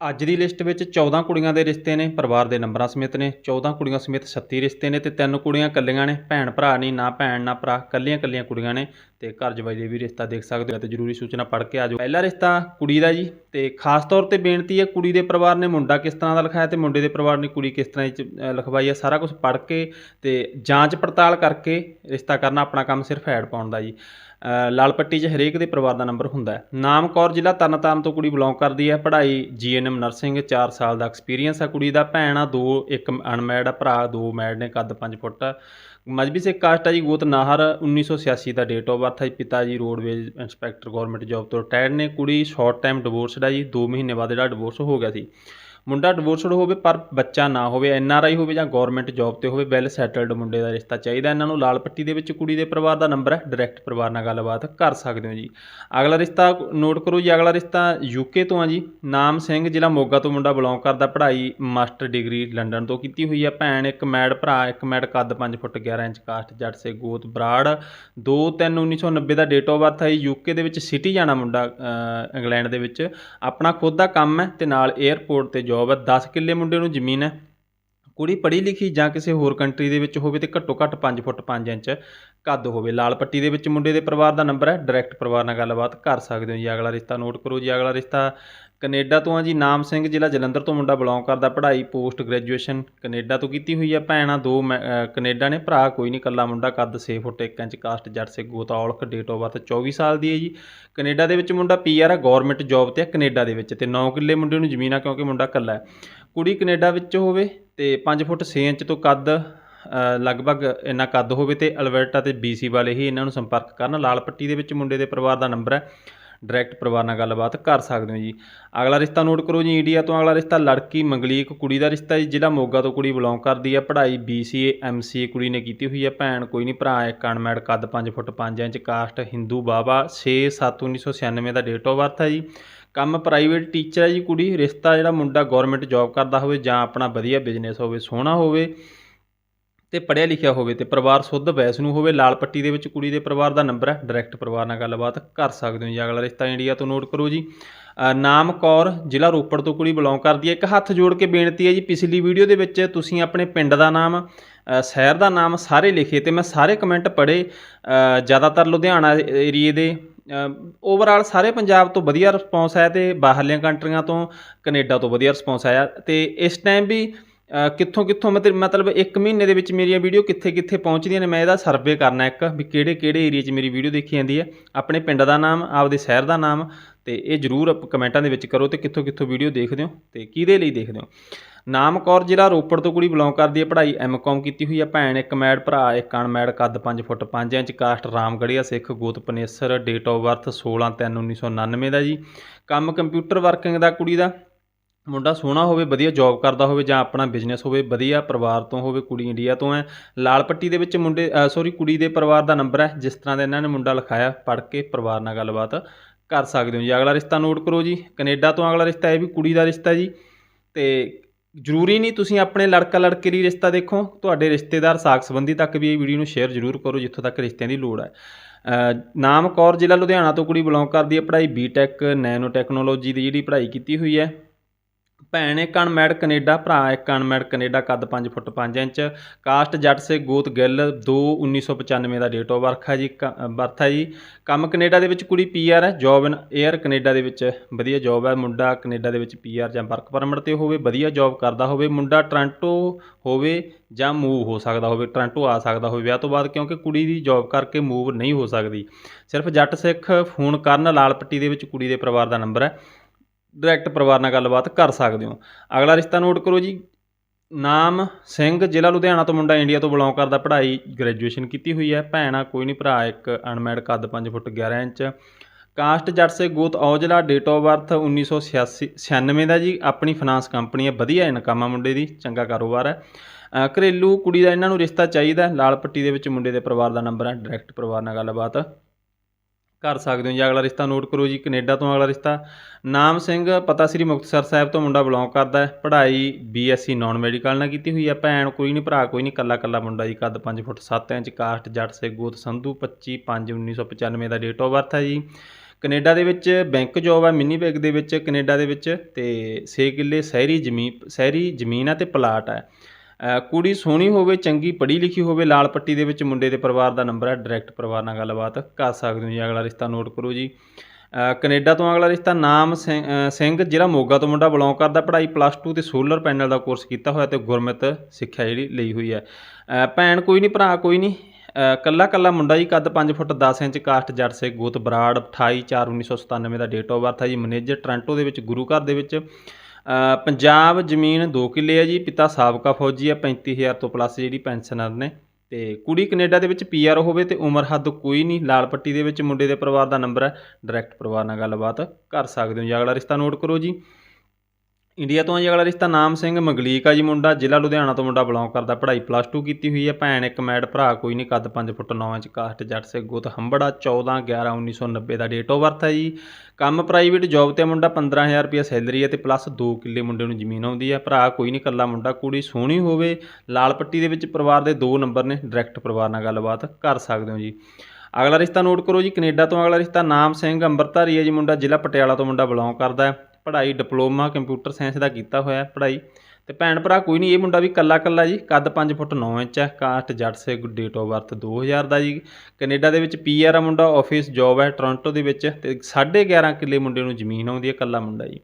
ਅੱਜ ਦੀ ਲਿਸਟ ਵਿੱਚ 14 ਕੁੜੀਆਂ ਦੇ ਰਿਸ਼ਤੇ ਨੇ, ਪਰਿਵਾਰ ਦੇ ਨੰਬਰਾਂ ਸਮੇਤ ਨੇ 14 ਕੁੜੀਆਂ ਸਮੇਤ 36 ਰਿਸ਼ਤੇ ਨੇ ਤੇ ਤਿੰਨ ਕੁੜੀਆਂ ਇਕੱਲੀਆਂ ਨੇ, ਭੈਣ ਭਰਾ ਨਹੀਂ, ਨਾ ਭੈਣ, ਨਾ ਭਰਾ, ਇਕੱਲੀਆਂ ਇਕੱਲੀਆਂ ਕੁੜੀਆਂ ਨੇ ਤੇ ਘਰ ਜਵਾਈ ਦੇ ਵੀ ਰਿਸ਼ਤਾ ਦੇਖ ਸਕਦੇ ਹੋ ਤੇ ਜ਼ਰੂਰੀ ਸੂਚਨਾ ਪੜ੍ਹ ਕੇ ਆਜੋ ਪਹਿਲਾ ਰਿਸ਼ਤਾ ਕੁੜੀ ਦਾ ਜੀ ਤੇ ਖਾਸ ਤੌਰ ਤੇ ਬੇਨਤੀ ਹੈ ਕੁੜੀ ਦੇ ਪਰਿਵਾਰ ਨੇ ਮੁੰਡਾ ਕਿਸ ਤਰ੍ਹਾਂ ਦਾ ਲਿਖਾਇਆ ਤੇ ਮੁੰਡੇ ਦੇ ਪਰਿਵਾਰ ਨੇ ਕੁੜੀ ਕਿਸ ਤਰ੍ਹਾਂ ਲਿਖਵਾਈ ਹੈ, ਸਾਰਾ ਕੁਝ ਪੜ੍ਹ ਕੇ ਤੇ ਜਾਂਚ ਪੜਤਾਲ ਕਰਕੇ ਰਿਸ਼ਤਾ ਕਰਨਾ ਆਪਣਾ ਕੰਮ ਸਿਰਫ ਐਡ ਪਾਉਣ ਦਾ ਜੀ। ਲਾਲ ਪੱਟੀ 'ਚ ਹਰੇਕ ਦੇ ਪਰਿਵਾਰ ਦਾ ਨੰਬਰ ਹੁੰਦਾ ਹੈ। ਨਾਮ ਕੌਰ ਜ਼ਿਲ੍ਹਾ ਤਰਨਤਾਰਨ ਤੋਂ ਕੁੜੀ ਬਿਲੋਂਗ ਕਰਦੀ ਹੈ। ਪੜ੍ਹਾਈ ਜੀਐਨਐਮ ਨਰਸਿੰਗ 4 ਸਾਲ ਦਾ ਐਕਸਪੀਰੀਅੰਸ ਆ ਕੁੜੀ ਦਾ। ਭੈਣ ਆ, ਦੋ, ਇੱਕ ਅਨਮੈਡ ਆ, ਭਰਾ ਦੋ ਮੈਡ ਨੇ, ਕੱਦ 5 ਫੁੱਟ। ਆ। ਮਜਬੀ ਸਿੱਖ ਕਾਸਟ ਆ ਜੀ, ਗੋਤ ਨਾਹਰ 1986 ਦਾ ਡੇਟ ਆਫ ਬਰਥ ਹੈ ਪਿਤਾ ਜੀ ਰੋਡਵੇਜ਼ ਇੰਸਪੈਕਟਰ ਗਵਰਨਮੈਂਟ ਜੌਬ ਤੋਂ ਰਿਟਾਇਰ ਨੇ। ਕੁੜੀ ਸ਼ਾਰਟ ਟਾਈਮ ਡਿਵੋਰਸਡ ਆ ਜੀ 2 ਮਹੀਨੇ ਬਾਅਦ ਜਿਹੜਾ ਡਿਵੋਰਸ ਹੋ ਗਿਆ ਸੀ। ਮੁੰਡਾ ਡਿਵੋਰਸਡ ਹੋਵੇ ਪਰ ਬੱਚਾ ਨਾ ਹੋਵੇ ਐਨ ਆਰ ਆਈ ਹੋਵੇ ਜਾਂ ਗਵਰਨਮੈਂਟ ਜੌਬ ਤੇ ਹੋਵੇ ਵੈਲ ਸੈਟਲਡ ਮੁੰਡੇ ਦਾ ਰਿਸ਼ਤਾ ਚਾਹੀਦਾ। ਇਹਨਾਂ ਨੂੰ ਲਾਲ ਪੱਟੀ ਦੇ ਵਿੱਚ ਕੁੜੀ ਦੇ ਪਰਿਵਾਰ ਦਾ ਨੰਬਰ ਹੈ ਡਾਇਰੈਕਟ ਪਰਿਵਾਰ ਨਾਲ ਗੱਲਬਾਤ ਕਰ ਸਕਦੇ ਹੋ ਜੀ। ਅਗਲਾ ਰਿਸ਼ਤਾ ਨੋਟ ਕਰੋ ਜੀ, ਅਗਲਾ ਰਿਸ਼ਤਾ ਯੂਕੇ ਤੋਂ ਆ ਜੀ। ਨਾਮ ਸਿੰਘ, ਜ਼ਿਲ੍ਹਾ ਮੋਗਾ ਤੋਂ ਮੁੰਡਾ ਬਿਲੋਂਗ ਕਰਦਾ। ਪੜ੍ਹਾਈ ਮਾਸਟਰ ਡਿਗਰੀ ਲੰਡਨ ਤੋਂ ਕੀਤੀ ਹੋਈ ਹੈ ਭੈਣ ਇੱਕ ਮੈਡ ਭਰਾ, ਇੱਕ ਮੈਡ ਕੱਦ 5 ਫੁੱਟ 11 ਇੰਚ ਕਾਸਟ ਜੱਟ ਸੇ ਗੋਤ ਬਰਾੜ। 2 3 1990 ਦਾ ਡੇਟ ਆਫ ਬਰਥ ਹੈ ਯੂਕੇ ਦੇ ਵਿੱਚ ਸਿਟੀ ਜਾਣਾ ਮੁੰਡਾ ਇੰਗਲੈਂਡ ਦੇ ਵਿੱਚ। ਆਪਣਾ ਖੁਦ ਦਾ ਕੰਮ ਹੈ ਤੇ ਨਾਲ 에ਅਰਪੋਰਟ ਤੇ ਜੌਬ ਹੈ 10 ਕਿੱਲੇ ਮੁੰਡੇ ਨੂੰ ਜ਼ਮੀਨ ਹੈ। ਕੁੜੀ ਪੜ੍ਹੀ ਲਿਖੀ ਜਾਂ ਕਿਸੇ ਹੋਰ ਕੰਟਰੀ ਦੇ ਵਿੱਚ ਹੋਵੇ ਤੇ ਘੱਟੋ ਘੱਟ 5 ਫੁੱਟ 5 ਇੰਚ ਕੱਦ ਹੋਵੇ। ਲਾਲ ਪੱਟੀ ਦੇ ਵਿੱਚ ਮੁੰਡੇ ਦੇ ਪਰਿਵਾਰ ਦਾ ਨੰਬਰ ਹੈ। ਡਾਇਰੈਕਟ ਪਰਿਵਾਰ ਨਾਲ ਗੱਲਬਾਤ ਕਰ ਸਕਦੇ ਹੋ ਜੀ। ਅਗਲਾ ਰਿਸ਼ਤਾ ਨੋਟ ਕਰੋ ਜੀ। ਅਗਲਾ ਰਿਸ਼ਤਾ ਕੈਨੇਡਾ ਤੋਂ ਆ ਜੀ ਨਾਮ ਸਿੰਘ ਜ਼ਿਲ੍ਹਾ ਜਲੰਧਰ ਤੋਂ ਮੁੰਡਾ ਬਿਲੋਂਗ ਕਰਦਾ ਪੜ੍ਹਾਈ ਪੋਸਟ ਗ੍ਰੈਜੂਏਸ਼ਨ ਕੈਨੇਡਾ ਤੋਂ ਕੀਤੀ ਹੋਈ ਹੈ ਭੈਣਾਂ ਦੋ ਮੈ- ਅ, ਕੈਨੇਡਾ ਨੇ ਭਰਾ ਕੋਈ ਨਹੀਂ ਕੱਲਾ ਮੁੰਡਾ ਕੱਦ 6 ਫੁੱਟ 1 ਇੰਚ ਕਾਸਟ ਜੱਟ ਸੇ ਗੋਤ ਔਲਖ ਡੇਟ ਆਫ ਬਰਥ 24 ਸਾਲ ਦੀ ਹੈ ਜੀ। ਕੈਨੇਡਾ ਦੇ ਵਿੱਚ ਮੁੰਡਾ ਪੀਆਰ ਆ ਗਵਰਨਮੈਂਟ ਜੌਬ ਤੇ ਆ ਕੈਨੇਡਾ ਦੇ ਵਿੱਚ ਤੇ 9 ਕਿੱਲੇ ਮੁੰਡੇ ਨੂੰ ਜ਼ਮੀਨ ਆ ਕਿਉਂਕਿ ਮੁੰਡਾ ਕੱਲਾ ਹੈ। ਕੁੜੀ ਕੈਨੇਡਾ ਵਿੱਚ ਹੋਵੇ ਤੇ 5 ਫੁੱਟ 6 ਇੰਚ ਤੋਂ ਕੱਦ ਲਗਭਗ ਇੰਨਾ ਕੱਦ ਹੋਵੇ ਤੇ ਅਲਬਰਟਾ ਤੇ ਬੀਸੀ ਵਾਲੇ ਹੀ ਇਹਨਾਂ ਨੂੰ ਸੰਪਰਕ ਕਰਨ। ਲਾਲ ਪੱਟੀ ਦੇ ਵਿੱਚ ਮੁੰਡੇ ਦੇ ਪਰਿਵਾਰ ਦਾ ਨੰਬਰ ਹੈ। ਡਾਇਰੈਕਟ ਪਰਿਵਾਰ ਨਾਲ ਗੱਲਬਾਤ ਕਰ ਸਕਦੇ ਹੋ ਜੀ। ਅਗਲਾ ਰਿਸ਼ਤਾ ਨੋਟ ਕਰੋ ਜੀ, ਇੰਡੀਆ ਤੋਂ ਅਗਲਾ ਰਿਸ਼ਤਾ ਲੜਕੀ ਮੰਗਲੀਕ ਕੁੜੀ ਦਾ ਰਿਸ਼ਤਾ ਜੀ ਜ਼ਿਲ੍ਹਾ ਮੋਗਾ ਤੋਂ ਕੁੜੀ ਬਿਲੋਂਗ ਕਰਦੀ ਹੈ। ਪੜ੍ਹਾਈ BCA MCA ਕੁੜੀ ਨੇ ਕੀਤੀ ਹੋਈ ਹੈ। ਭੈਣ ਕੋਈ ਨਹੀਂ, ਭਰਾ ਇੱਕ ਅਨਮੈਡ ਕੱਦ 5 ਫੁੱਟ 5 ਇੰਚ, ਕਾਸਟ ਹਿੰਦੂ ਬਾਬਾ 6 7 1996 ਦਾ ਡੇਟ ਆਫ ਬਰਥ ਹੈ ਜੀ। ਕੰਮ ਪ੍ਰਾਈਵੇਟ ਟੀਚਰ ਹੈ ਜੀ ਕੁੜੀ, ਰਿਸ਼ਤਾ ਜਿਹੜਾ ਮੁੰਡਾ ਗਵਰਨਮੈਂਟ ਜੌਬ ਕਰਦਾ ਹੋਵੇ ਜਾਂ ਆਪਣਾ ਵਧੀਆ ਬਿਜ਼ਨਸ ਹੋਵੇ, ਸੋਹਣਾ ਹੋਵੇ। ਤੇ ਪੜ੍ਹਿਆ ਲਿਖਿਆ ਹੋਵੇ ਤੇ ਪਰਿਵਾਰ ਸੁੱਧ ਵੈਸ ਨੂੰ ਹੋਵੇ, ਲਾਲ ਪੱਟੀ ਦੇ ਵਿੱਚ ਕੁੜੀ ਦੇ ਪਰਿਵਾਰ ਦਾ ਨੰਬਰ ਹੈ ਡਾਇਰੈਕਟ ਪਰਿਵਾਰ ਨਾਲ ਗੱਲਬਾਤ ਕਰ ਸਕਦੇ ਹੋ ਜੀ। ਅਗਲਾ ਰਿਸ਼ਤਾ ਇੰਡੀਆ ਤੋਂ ਨੋਟ ਕਰੋ ਜੀ। ਨਾਮ ਕੌਰ, ਜ਼ਿਲ੍ਹਾ ਰੋਪੜ ਤੋਂ ਕੁੜੀ ਬਿਲੋਂਗ ਕਰਦੀ ਹੈ। ਇੱਕ ਹੱਥ ਜੋੜ ਕੇ ਬੇਨਤੀ ਹੈ ਜੀ, ਪਿਛਲੀ ਵੀਡੀਓ ਦੇ ਵਿੱਚ ਤੁਸੀਂ ਆਪਣੇ ਪਿੰਡ ਦਾ ਨਾਮ ਸ਼ਹਿਰ ਦਾ ਨਾਮ ਸਾਰੇ ਲਿਖੇ ਤੇ ਮੈਂ ਸਾਰੇ ਕਮੈਂਟ ਪੜ੍ਹੇ। ਜ਼ਿਆਦਾਤਰ ਲੁਧਿਆਣਾ ਏਰੀਏ ਦੇ ਓਵਰਆਲ ਸਾਰੇ ਪੰਜਾਬ ਤੋਂ ਵਧੀਆ ਰਿਸਪੌਂਸ ਆਇਆ ਤੇ ਬਾਹਰਲੀਆਂ ਕੰਟਰੀਆਂ ਤੋਂ ਕੈਨੇਡਾ ਤੋਂ ਵਧੀਆ ਰਿਸਪੌਂਸ ਆਇਆ ਤੇ ਇਸ ਟਾਈਮ ਵੀ ਕਿੱਥੋਂ ਕਿੱਥੋਂ ਮਤਲਬ ਮਤਲਬ 1 ਮਹੀਨੇ ਦੇ ਵਿੱਚ ਮੇਰੀਆਂ ਵੀਡੀਓ ਕਿੱਥੇ ਕਿੱਥੇ ਪਹੁੰਚਦੀਆਂ ਨੇ, ਮੈਂ ਇਹਦਾ ਸਰਵੇ ਕਰਨਾ ਇੱਕ, ਵੀ ਕਿਹੜੇ ਕਿਹੜੇ ਏਰੀਆ 'ਚ ਮੇਰੀ ਵੀਡੀਓ ਦੇਖੀ ਜਾਂਦੀ ਹੈ। ਆਪਣੇ ਪਿੰਡ ਦਾ ਨਾਮ, ਆਪਦੇ ਸ਼ਹਿਰ ਦਾ ਨਾਮ, ਤੇ ਇਹ ਜਰੂਰ ਕਮੈਂਟਾਂ ਦੇ ਵਿੱਚ ਕਰੋ ਤੇ ਕਿੱਥੋਂ ਕਿੱਥੋਂ ਵੀਡੀਓ ਦੇਖਦੇ ਹੋ ਤੇ ਕਿਹਦੇ ਲਈ ਦੇਖਦੇ ਹੋ। ਨਾਮ ਕੌਰ ਜ਼ਿਲ੍ਹਾ ਰੋਪੜ ਤੋਂ ਕੁੜੀ ਬਿਲੋਂਗ ਕਰਦੀ ਹੈ, ਪੜ੍ਹਾਈ ਐਮਕਾਮ ਕੀਤੀ ਹੋਈ ਹੈ, ਭੈਣ ਇੱਕ ਮੈਡ, ਭਰਾ ਇੱਕ ਅਨਮੈਡ ਕੱਦ 5 foot 5 inch, caste Ramgarhia Sikh, ਗੋਤ ਪਨੇਸਰ ਡੇਟ ਆਫ ਬਰਥ 16 3 1999 ਦਾ ਜੀ। ਕੰਮ ਕੰਪਿਊਟਰ ਵਰਕਿੰਗ ਦਾ ਕੁੜੀ ਦਾ। ਮੁੰਡਾ ਸੋਹਣਾ ਹੋਵੇ, ਵਧੀਆ ਜੌਬ ਕਰਦਾ ਹੋਵੇ ਜਾਂ ਆਪਣਾ ਬਿਜ਼ਨਸ ਹੋਵੇ, ਵਧੀਆ ਪਰਿਵਾਰ ਤੋਂ ਹੋਵੇ, ਕੁੜੀ ਇੰਡੀਆ ਤੋਂ ਹੈ। ਲਾਲ ਪੱਟੀ ਦੇ ਵਿੱਚ ਮੁੰਡੇ ਸੌਰੀ ਕੁੜੀ ਦੇ ਪਰਿਵਾਰ ਦਾ ਨੰਬਰ ਹੈ। ਜਿਸ ਤਰ੍ਹਾਂ ਦਾ ਇਹਨਾਂ ਨੇ ਮੁੰਡਾ ਲਿਖਾਇਆ, ਪੜ੍ਹ ਕੇ ਪਰਿਵਾਰ ਨਾਲ ਗੱਲਬਾਤ ਕਰ ਸਕਦੇ ਹੋ ਜੀ। ਅਗਲਾ ਰਿਸ਼ਤਾ ਨੋਟ ਕਰੋ ਜੀ। ਕੈਨੇਡਾ ਤੋਂ ਅਗਲਾ ਰਿਸ਼ਤਾ ਇਹ ਵੀ ਕੁੜੀ ਦਾ ਰਿਸ਼ਤਾ ਜੀ। ਤੇ ਜ਼ਰੂਰੀ ਨਹੀਂ ਤੁਸੀਂ ਆਪਣੇ ਲੜਕਾ ਲੜਕੇ ਲਈ ਰਿਸ਼ਤਾ ਦੇਖੋ। ਤੁਹਾਡੇ ਰਿਸ਼ਤੇਦਾਰ ਸਾਕ ਸੰਬੰਧੀ ਤੱਕ ਵੀ ਇਹ ਵੀਡੀਓ ਨੂੰ ਸ਼ੇਅਰ ਜ਼ਰੂਰ ਕਰੋ, ਜਿੱਥੋਂ ਤੱਕ ਰਿਸ਼ਤਿਆਂ ਦੀ ਲੋੜ ਹੈ। ਨਾਮ ਕੌਰ ਜ਼ਿਲ੍ਹਾ ਲੁਧਿਆਣਾ ਤੋਂ ਕੁੜੀ ਬਿਲੋਂਗ ਕਰਦੀ ਹੈ। ਪੜ੍ਹਾਈ ਬੀਟੈਕ ਨੈਨੋ ਟੈਕਨੋਲੋਜੀ ਦੀ ਜਿਹੜੀ ਪੜ੍ਹਾਈ ਕੀਤੀ ਹੋਈ ਹੈ। ਭੈਣ ਇੱਕ ਅਨਮੈਡ ਕੈਨੇਡਾ, ਭਰਾ ਇੱਕ ਅਨਮੈਡ ਕੈਨੇਡਾ, ਕੱਦ 5 ਫੁੱਟ 5 ਇੰਚ, ਕਾਸਟ ਜੱਟ ਸੇ ਗੋਤ ਗਿੱਲ 2 1995 ਦਾ ਡੇਟ ਆਫ ਬਰਥ ਹੈ ਜੀ ਬਰਥ ਹੈ ਜੀ। ਕੰਮ ਕੈਨੇਡਾ ਦੇ ਵਿੱਚ ਕੁੜੀ ਪੀਆਰ ਹੈ ਜੌਬ ਇਨ 에ਅਰ ਕੈਨੇਡਾ ਦੇ ਵਿੱਚ ਵਧੀਆ ਜੌਬ ਹੈ। ਮੁੰਡਾ ਕੈਨੇਡਾ ਦੇ ਵਿੱਚ ਪੀਆਰ ਜਾਂ ਵਰਕ ਪਰਮਿਟ ਤੇ ਹੋਵੇ, ਵਧੀਆ ਜੌਬ ਕਰਦਾ ਹੋਵੇ। ਮੁੰਡਾ ਟ੍ਰਾਂਟੋ ਹੋਵੇ ਜਾਂ ਮੂਵ ਹੋ ਸਕਦਾ ਹੋਵੇ ਟ੍ਰਾਂਟੋ ਆ ਸਕਦਾ ਹੋਵੇ। ਵਿਆਹ ਤੋਂ ਬਾਅਦ ਕਿਉਂਕਿ ਕੁੜੀ ਦੀ ਜੌਬ ਕਰਕੇ ਮੂਵ ਨਹੀਂ ਹੋ ਸਕਦੀ। ਸਿਰਫ ਜੱਟ ਸਿੱਖ ਫੋਨ ਕਰਨ ਲਾਲ ਪੱਟੀ ਦੇ ਵਿੱਚ ਕੁੜੀ ਦੇ ਪਰਿਵਾਰ ਦਾ ਨੰਬਰ ਹੈ। ਡਾਇਰੈਕਟ ਪਰਿਵਾਰ ਨਾਲ ਗੱਲਬਾਤ ਕਰ ਸਕਦੇ ਹੋ। ਅਗਲਾ ਰਿਸ਼ਤਾ ਨੋਟ ਕਰੋ ਜੀ। ਨਾਮ ਸਿੰਘ, ਜ਼ਿਲ੍ਹਾ ਲੁਧਿਆਣਾ ਤੋਂ ਮੁੰਡਾ ਇੰਡੀਆ ਤੋਂ ਬਿਲੋਂਗ ਕਰਦਾ। ਪੜ੍ਹਾਈ ਗ੍ਰੈਜੂਏਸ਼ਨ ਕੀਤੀ ਹੋਈ ਹੈ। ਭੈਣਾ ਕੋਈ ਨਹੀਂ ਭਰਾ, ਇੱਕ ਅਨਮੈਡ ਕੱਦ 5 ਫੁੱਟ 11 ਇੰਚ। ਕਾਸਟ ਜੱਟ ਸੇ ਗੋਤ ਔਜਲਾ ਡੇਟ ਆਫ ਬਰਥ 1986 96 ਦਾ ਜੀ। ਆਪਣੀ ਫਾਈਨਾਂਸ ਕੰਪਨੀ ਹੈ, ਵਧੀਆ ਇਨਕਮ ਆ ਮੁੰਡੇ ਦੀ, ਚੰਗਾ ਕਾਰੋਬਾਰ ਹੈ। ਘਰੇਲੂ ਕੁੜੀ ਦਾ ਇਹਨਾਂ ਨੂੰ ਰਿਸ਼ਤਾ ਚਾਹੀਦਾ ਲਾਲ ਪੱਟੀ ਦੇ ਵਿੱਚ ਮੁੰਡੇ ਦੇ ਪਰਿਵਾਰ ਦਾ ਨੰਬਰ ਹੈ। ਡਾਇਰੈਕਟ ਪਰਿਵਾਰ ਨਾਲ ਗੱਲਬਾਤ ਕਰ ਸਕਦੇ ਹੋ ਜੀ। ਅਗਲਾ ਰਿਸ਼ਤਾ ਨੋਟ ਕਰੋ ਜੀ, ਕੈਨੇਡਾ ਤੋਂ ਅਗਲਾ ਰਿਸ਼ਤਾ। ਨਾਮ ਸਿੰਘ, ਪਤਾ ਸ੍ਰੀ ਮੁਕਤਸਰ ਸਾਹਿਬ ਤੋਂ ਮੁੰਡਾ ਬਿਲੋਂਗ ਕਰਦਾ ਹੈ। ਪੜ੍ਹਾਈ ਬੀਐਸਸੀ ਨਾਨ ਮੈਡੀਕਲ ਨਾਲ ਕੀਤੀ ਹੋਈ ਹੈ। ਭੈਣ ਕੋਈ ਨਹੀਂ, ਭਰਾ ਕੋਈ ਨਹੀਂ ਕੱਲਾ ਕੱਲਾ ਮੁੰਡਾ ਜੀ। ਕੱਦ 5 ਫੁੱਟ 7 ਇੰਚ, ਕਾਸਟ, ਜੱਟ ਸੇ ਗੋਤ ਸੰਧੂ 25 5 1995 ਦਾ ਡੇਟ ਆਫ ਬਰਥ ਹੈ ਜੀ। ਕੈਨੇਡਾ ਦੇ ਵਿੱਚ ਬੈਂਕ ਜੋਬ ਹੈ ਮਿੰਨੀ ਬੈਂਕ ਦੇ ਵਿੱਚ ਕੈਨੇਡਾ ਦੇ ਵਿੱਚ। ਤੇ 6 ਕਿੱਲੇ, ਸ਼ਹਿਰੀ ਜ਼ਮੀਨ ਸ਼ਹਿਰੀ ਜ਼ਮੀਨ ਹੈ ਤੇ ਪਲਾਟ ਹੈ। ਕੁੜੀ ਸੋਹਣੀ ਹੋਵੇ ਚੰਗੀ ਪੜ੍ਹੀ ਲਿਖੀ ਹੋਵੇ ਲਾਲ ਪੱਟੀ ਦੇ ਵਿੱਚ ਮੁੰਡੇ ਦੇ ਪਰਿਵਾਰ ਦਾ ਨੰਬਰ ਹੈ ਡਾਇਰੈਕਟ ਪਰਿਵਾਰ ਨਾਲ ਗੱਲਬਾਤ ਕਰ ਸਕਦੇ ਹੋ ਜੀ। ਅਗਲਾ ਰਿਸ਼ਤਾ ਨੋਟ ਕਰੋ ਜੀ। ਅ, ਕੈਨੇਡਾ ਤੋਂ ਅਗਲਾ ਰਿਸ਼ਤਾ ਨਾਮ ਸਿੰਘ ਸਿੰਘ ਜਿਹੜਾ ਮੋਗਾ ਤੋਂ ਮੁੰਡਾ ਬਿਲੋਂਗ ਕਰਦਾ ਪੜ੍ਹਾਈ ਪਲੱਸ 2 ਤੇ ਸੋਲਰ ਪੈਨਲ ਦਾ ਕੋਰਸ ਕੀਤਾ ਹੋਇਆ ਤੇ ਗੁਰਮਤ ਸਿੱਖਿਆ ਜਿਹੜੀ ਲਈ ਹੋਈ ਹੈ। ਭੈਣ ਕੋਈ ਨਹੀਂ ਭਰਾ ਕੋਈ ਨਹੀਂ। ਅ, ਕੱਲਾ ਕੱਲਾ ਮੁੰਡਾ ਜੀ ਕੱਦ 5 ਫੁੱਟ 10 ਇੰਚ ਕਾਸਟ ਜੱਟ ਸੇ ਗੋਤ ਬਰਾੜ 28 4 1997 ਦਾ ਡੇਟ ਆਫ ਬਰਥ ਹੈ ਜੀ। ਮੈਨੇਜਰ ਟ੍ਰਾਂਟੋ ਦੇ ਵਿੱਚ ਗੁਰੂ ਘਰ ਦੇ ਵਿੱਚ। ਪੰਜਾਬ ਜ਼ਮੀਨ 2 ਕਿੱਲੇ ਹੈ ਜੀ, ਪਿਤਾ ਸਾਬਕਾ ਫੌਜੀ ਹੈ 35000 ਤੋਂ ਪਲੱਸ ਜਿਹੜੀ ਪੈਨਸ਼ਨਰ ਨੇ। ਤੇ ਕੁੜੀ ਕੈਨੇਡਾ ਦੇ ਵਿੱਚ ਪੀਆਰ ਹੋਵੇ ਤੇ ਉਮਰ ਹੱਦ ਕੋਈ ਨਹੀਂ, ਲਾਲ ਪੱਟੀ ਦੇ ਵਿੱਚ ਮੁੰਡੇ ਦੇ ਪਰਿਵਾਰ ਦਾ ਨੰਬਰ ਹੈ ਡਾਇਰੈਕਟ ਪਰਿਵਾਰ ਨਾਲ ਗੱਲਬਾਤ ਕਰ ਸਕਦੇ ਹੋ ਜੀ। ਅਗਲਾ ਰਿਸ਼ਤਾ ਨੋਟ ਕਰੋ ਜੀ। ਇੰਡੀਆ ਤੋਂ ਆ ਜੀ ਅਗਲਾ ਰਿਸ਼ਤਾ ਨਾਮ ਸਿੰਘ ਮਗਲੀਕ ਆ ਜੀ ਮੁੰਡਾ, ਜ਼ਿਲ੍ਹਾ ਲੁਧਿਆਣਾ ਤੋਂ ਮੁੰਡਾ ਬਿਲੋਂਗ ਕਰਦਾ। ਪੜ੍ਹਾਈ ਪਲੱਸ 2 ਕੀਤੀ ਹੋਈ ਹੈ ਭੈਣ ਇੱਕ ਮੈਡ ਭਰਾ, ਕੋਈ ਨਹੀਂ, ਕੱਦ 5 ਫੁੱਟ 9 ਇੰਚ, ਕਾਸਟ ਜੱਟ ਸੇ ਗੁੱਤ ਹੰਬੜਾ 14 11 1990 ਦਾ ਡੇਟ ਆਫ ਬਰਥ ਹੈ ਜੀ। ਕੰਮ ਪ੍ਰਾਈਵੇਟ ਜੌਬ ਤੇ ਮੁੰਡਾ 15000 ਰੁਪਏ ਸੈਲਰੀ ਹੈ ਤੇ ਪਲੱਸ 2 ਕਿੱਲੇ ਮੁੰਡੇ ਨੂੰ ਜ਼ਮੀਨ ਆਉਂਦੀ ਹੈ ਭਰਾ ਕੋਈ ਨਹੀਂ ਕੱਲਾ ਮੁੰਡਾ, ਕੁੜੀ ਸੋਹਣੀ ਹੋਵੇ, ਲਾਲ ਪੱਟੀ ਦੇ ਵਿੱਚ ਪਰਿਵਾਰ ਦੇ ਦੋ ਨੰਬਰ ਨੇ ਡਾਇਰੈਕਟ ਪਰਿਵਾਰ ਨਾਲ ਗੱਲਬਾਤ ਕਰ ਸਕਦੇ ਹੋ ਜੀ। ਅਗਲਾ ਰਿਸ਼ਤਾ ਨੋਟ ਕਰੋ ਜੀ, ਕੈਨੇਡਾ ਤੋਂ ਅਗਲਾ ਰਿਸ਼ਤਾ ਨਾਮ ਸਿੰਘ ਅੰਮ੍ਰਿਤਧਾਰੀ ਹੈ ਜੀ ਮੁੰਡਾ, ਜ਼ਿਲ੍ਹਾ ਪਟਿਆਲਾ ਤੋਂ ਮੁੰਡਾ ਬਿਲੋਂਗ ਕਰਦਾ। ਹੈ ਪੜ੍ਹਾਈ, ਡਿਪਲੋਮਾ, ਕੰਪਿਊਟਰ ਸਾਇੰਸ ਦਾ ਕੀਤਾ ਹੋਇਆ ਪੜ੍ਹਾਈ। ਤੇ ਭੈਣ ਭਰਾ, ਕੋਈ ਨਹੀਂ, ਇਹ ਮੁੰਡਾ ਵੀ ਕੱਲਾ ਕੱਲਾ ਜੀ, ਕੱਦ 5 ਫੁੱਟ 9 ਇੰਚ ਹੈ ਕਾਸਟ ਜੱਟ ਸੇ ਡੇਟ ਆਫ ਬਰਥ 2000 ਦਾ ਜੀ। ਕੈਨੇਡਾ ਦੇ ਵਿੱਚ ਪੀਆਰ ਆ ਮੁੰਡਾ ਆਫਿਸ ਜੌਬ ਹੈ ਟੋਰਾਂਟੋ ਦੇ ਵਿੱਚ ਤੇ 11.5 ਕਿੱਲੇ ਮੁੰਡੇ ਨੂੰ ਜ਼ਮੀਨ ਆਉਂਦੀ ਹੈ ਕੱਲਾ ਮੁੰਡਾ ਜੀ।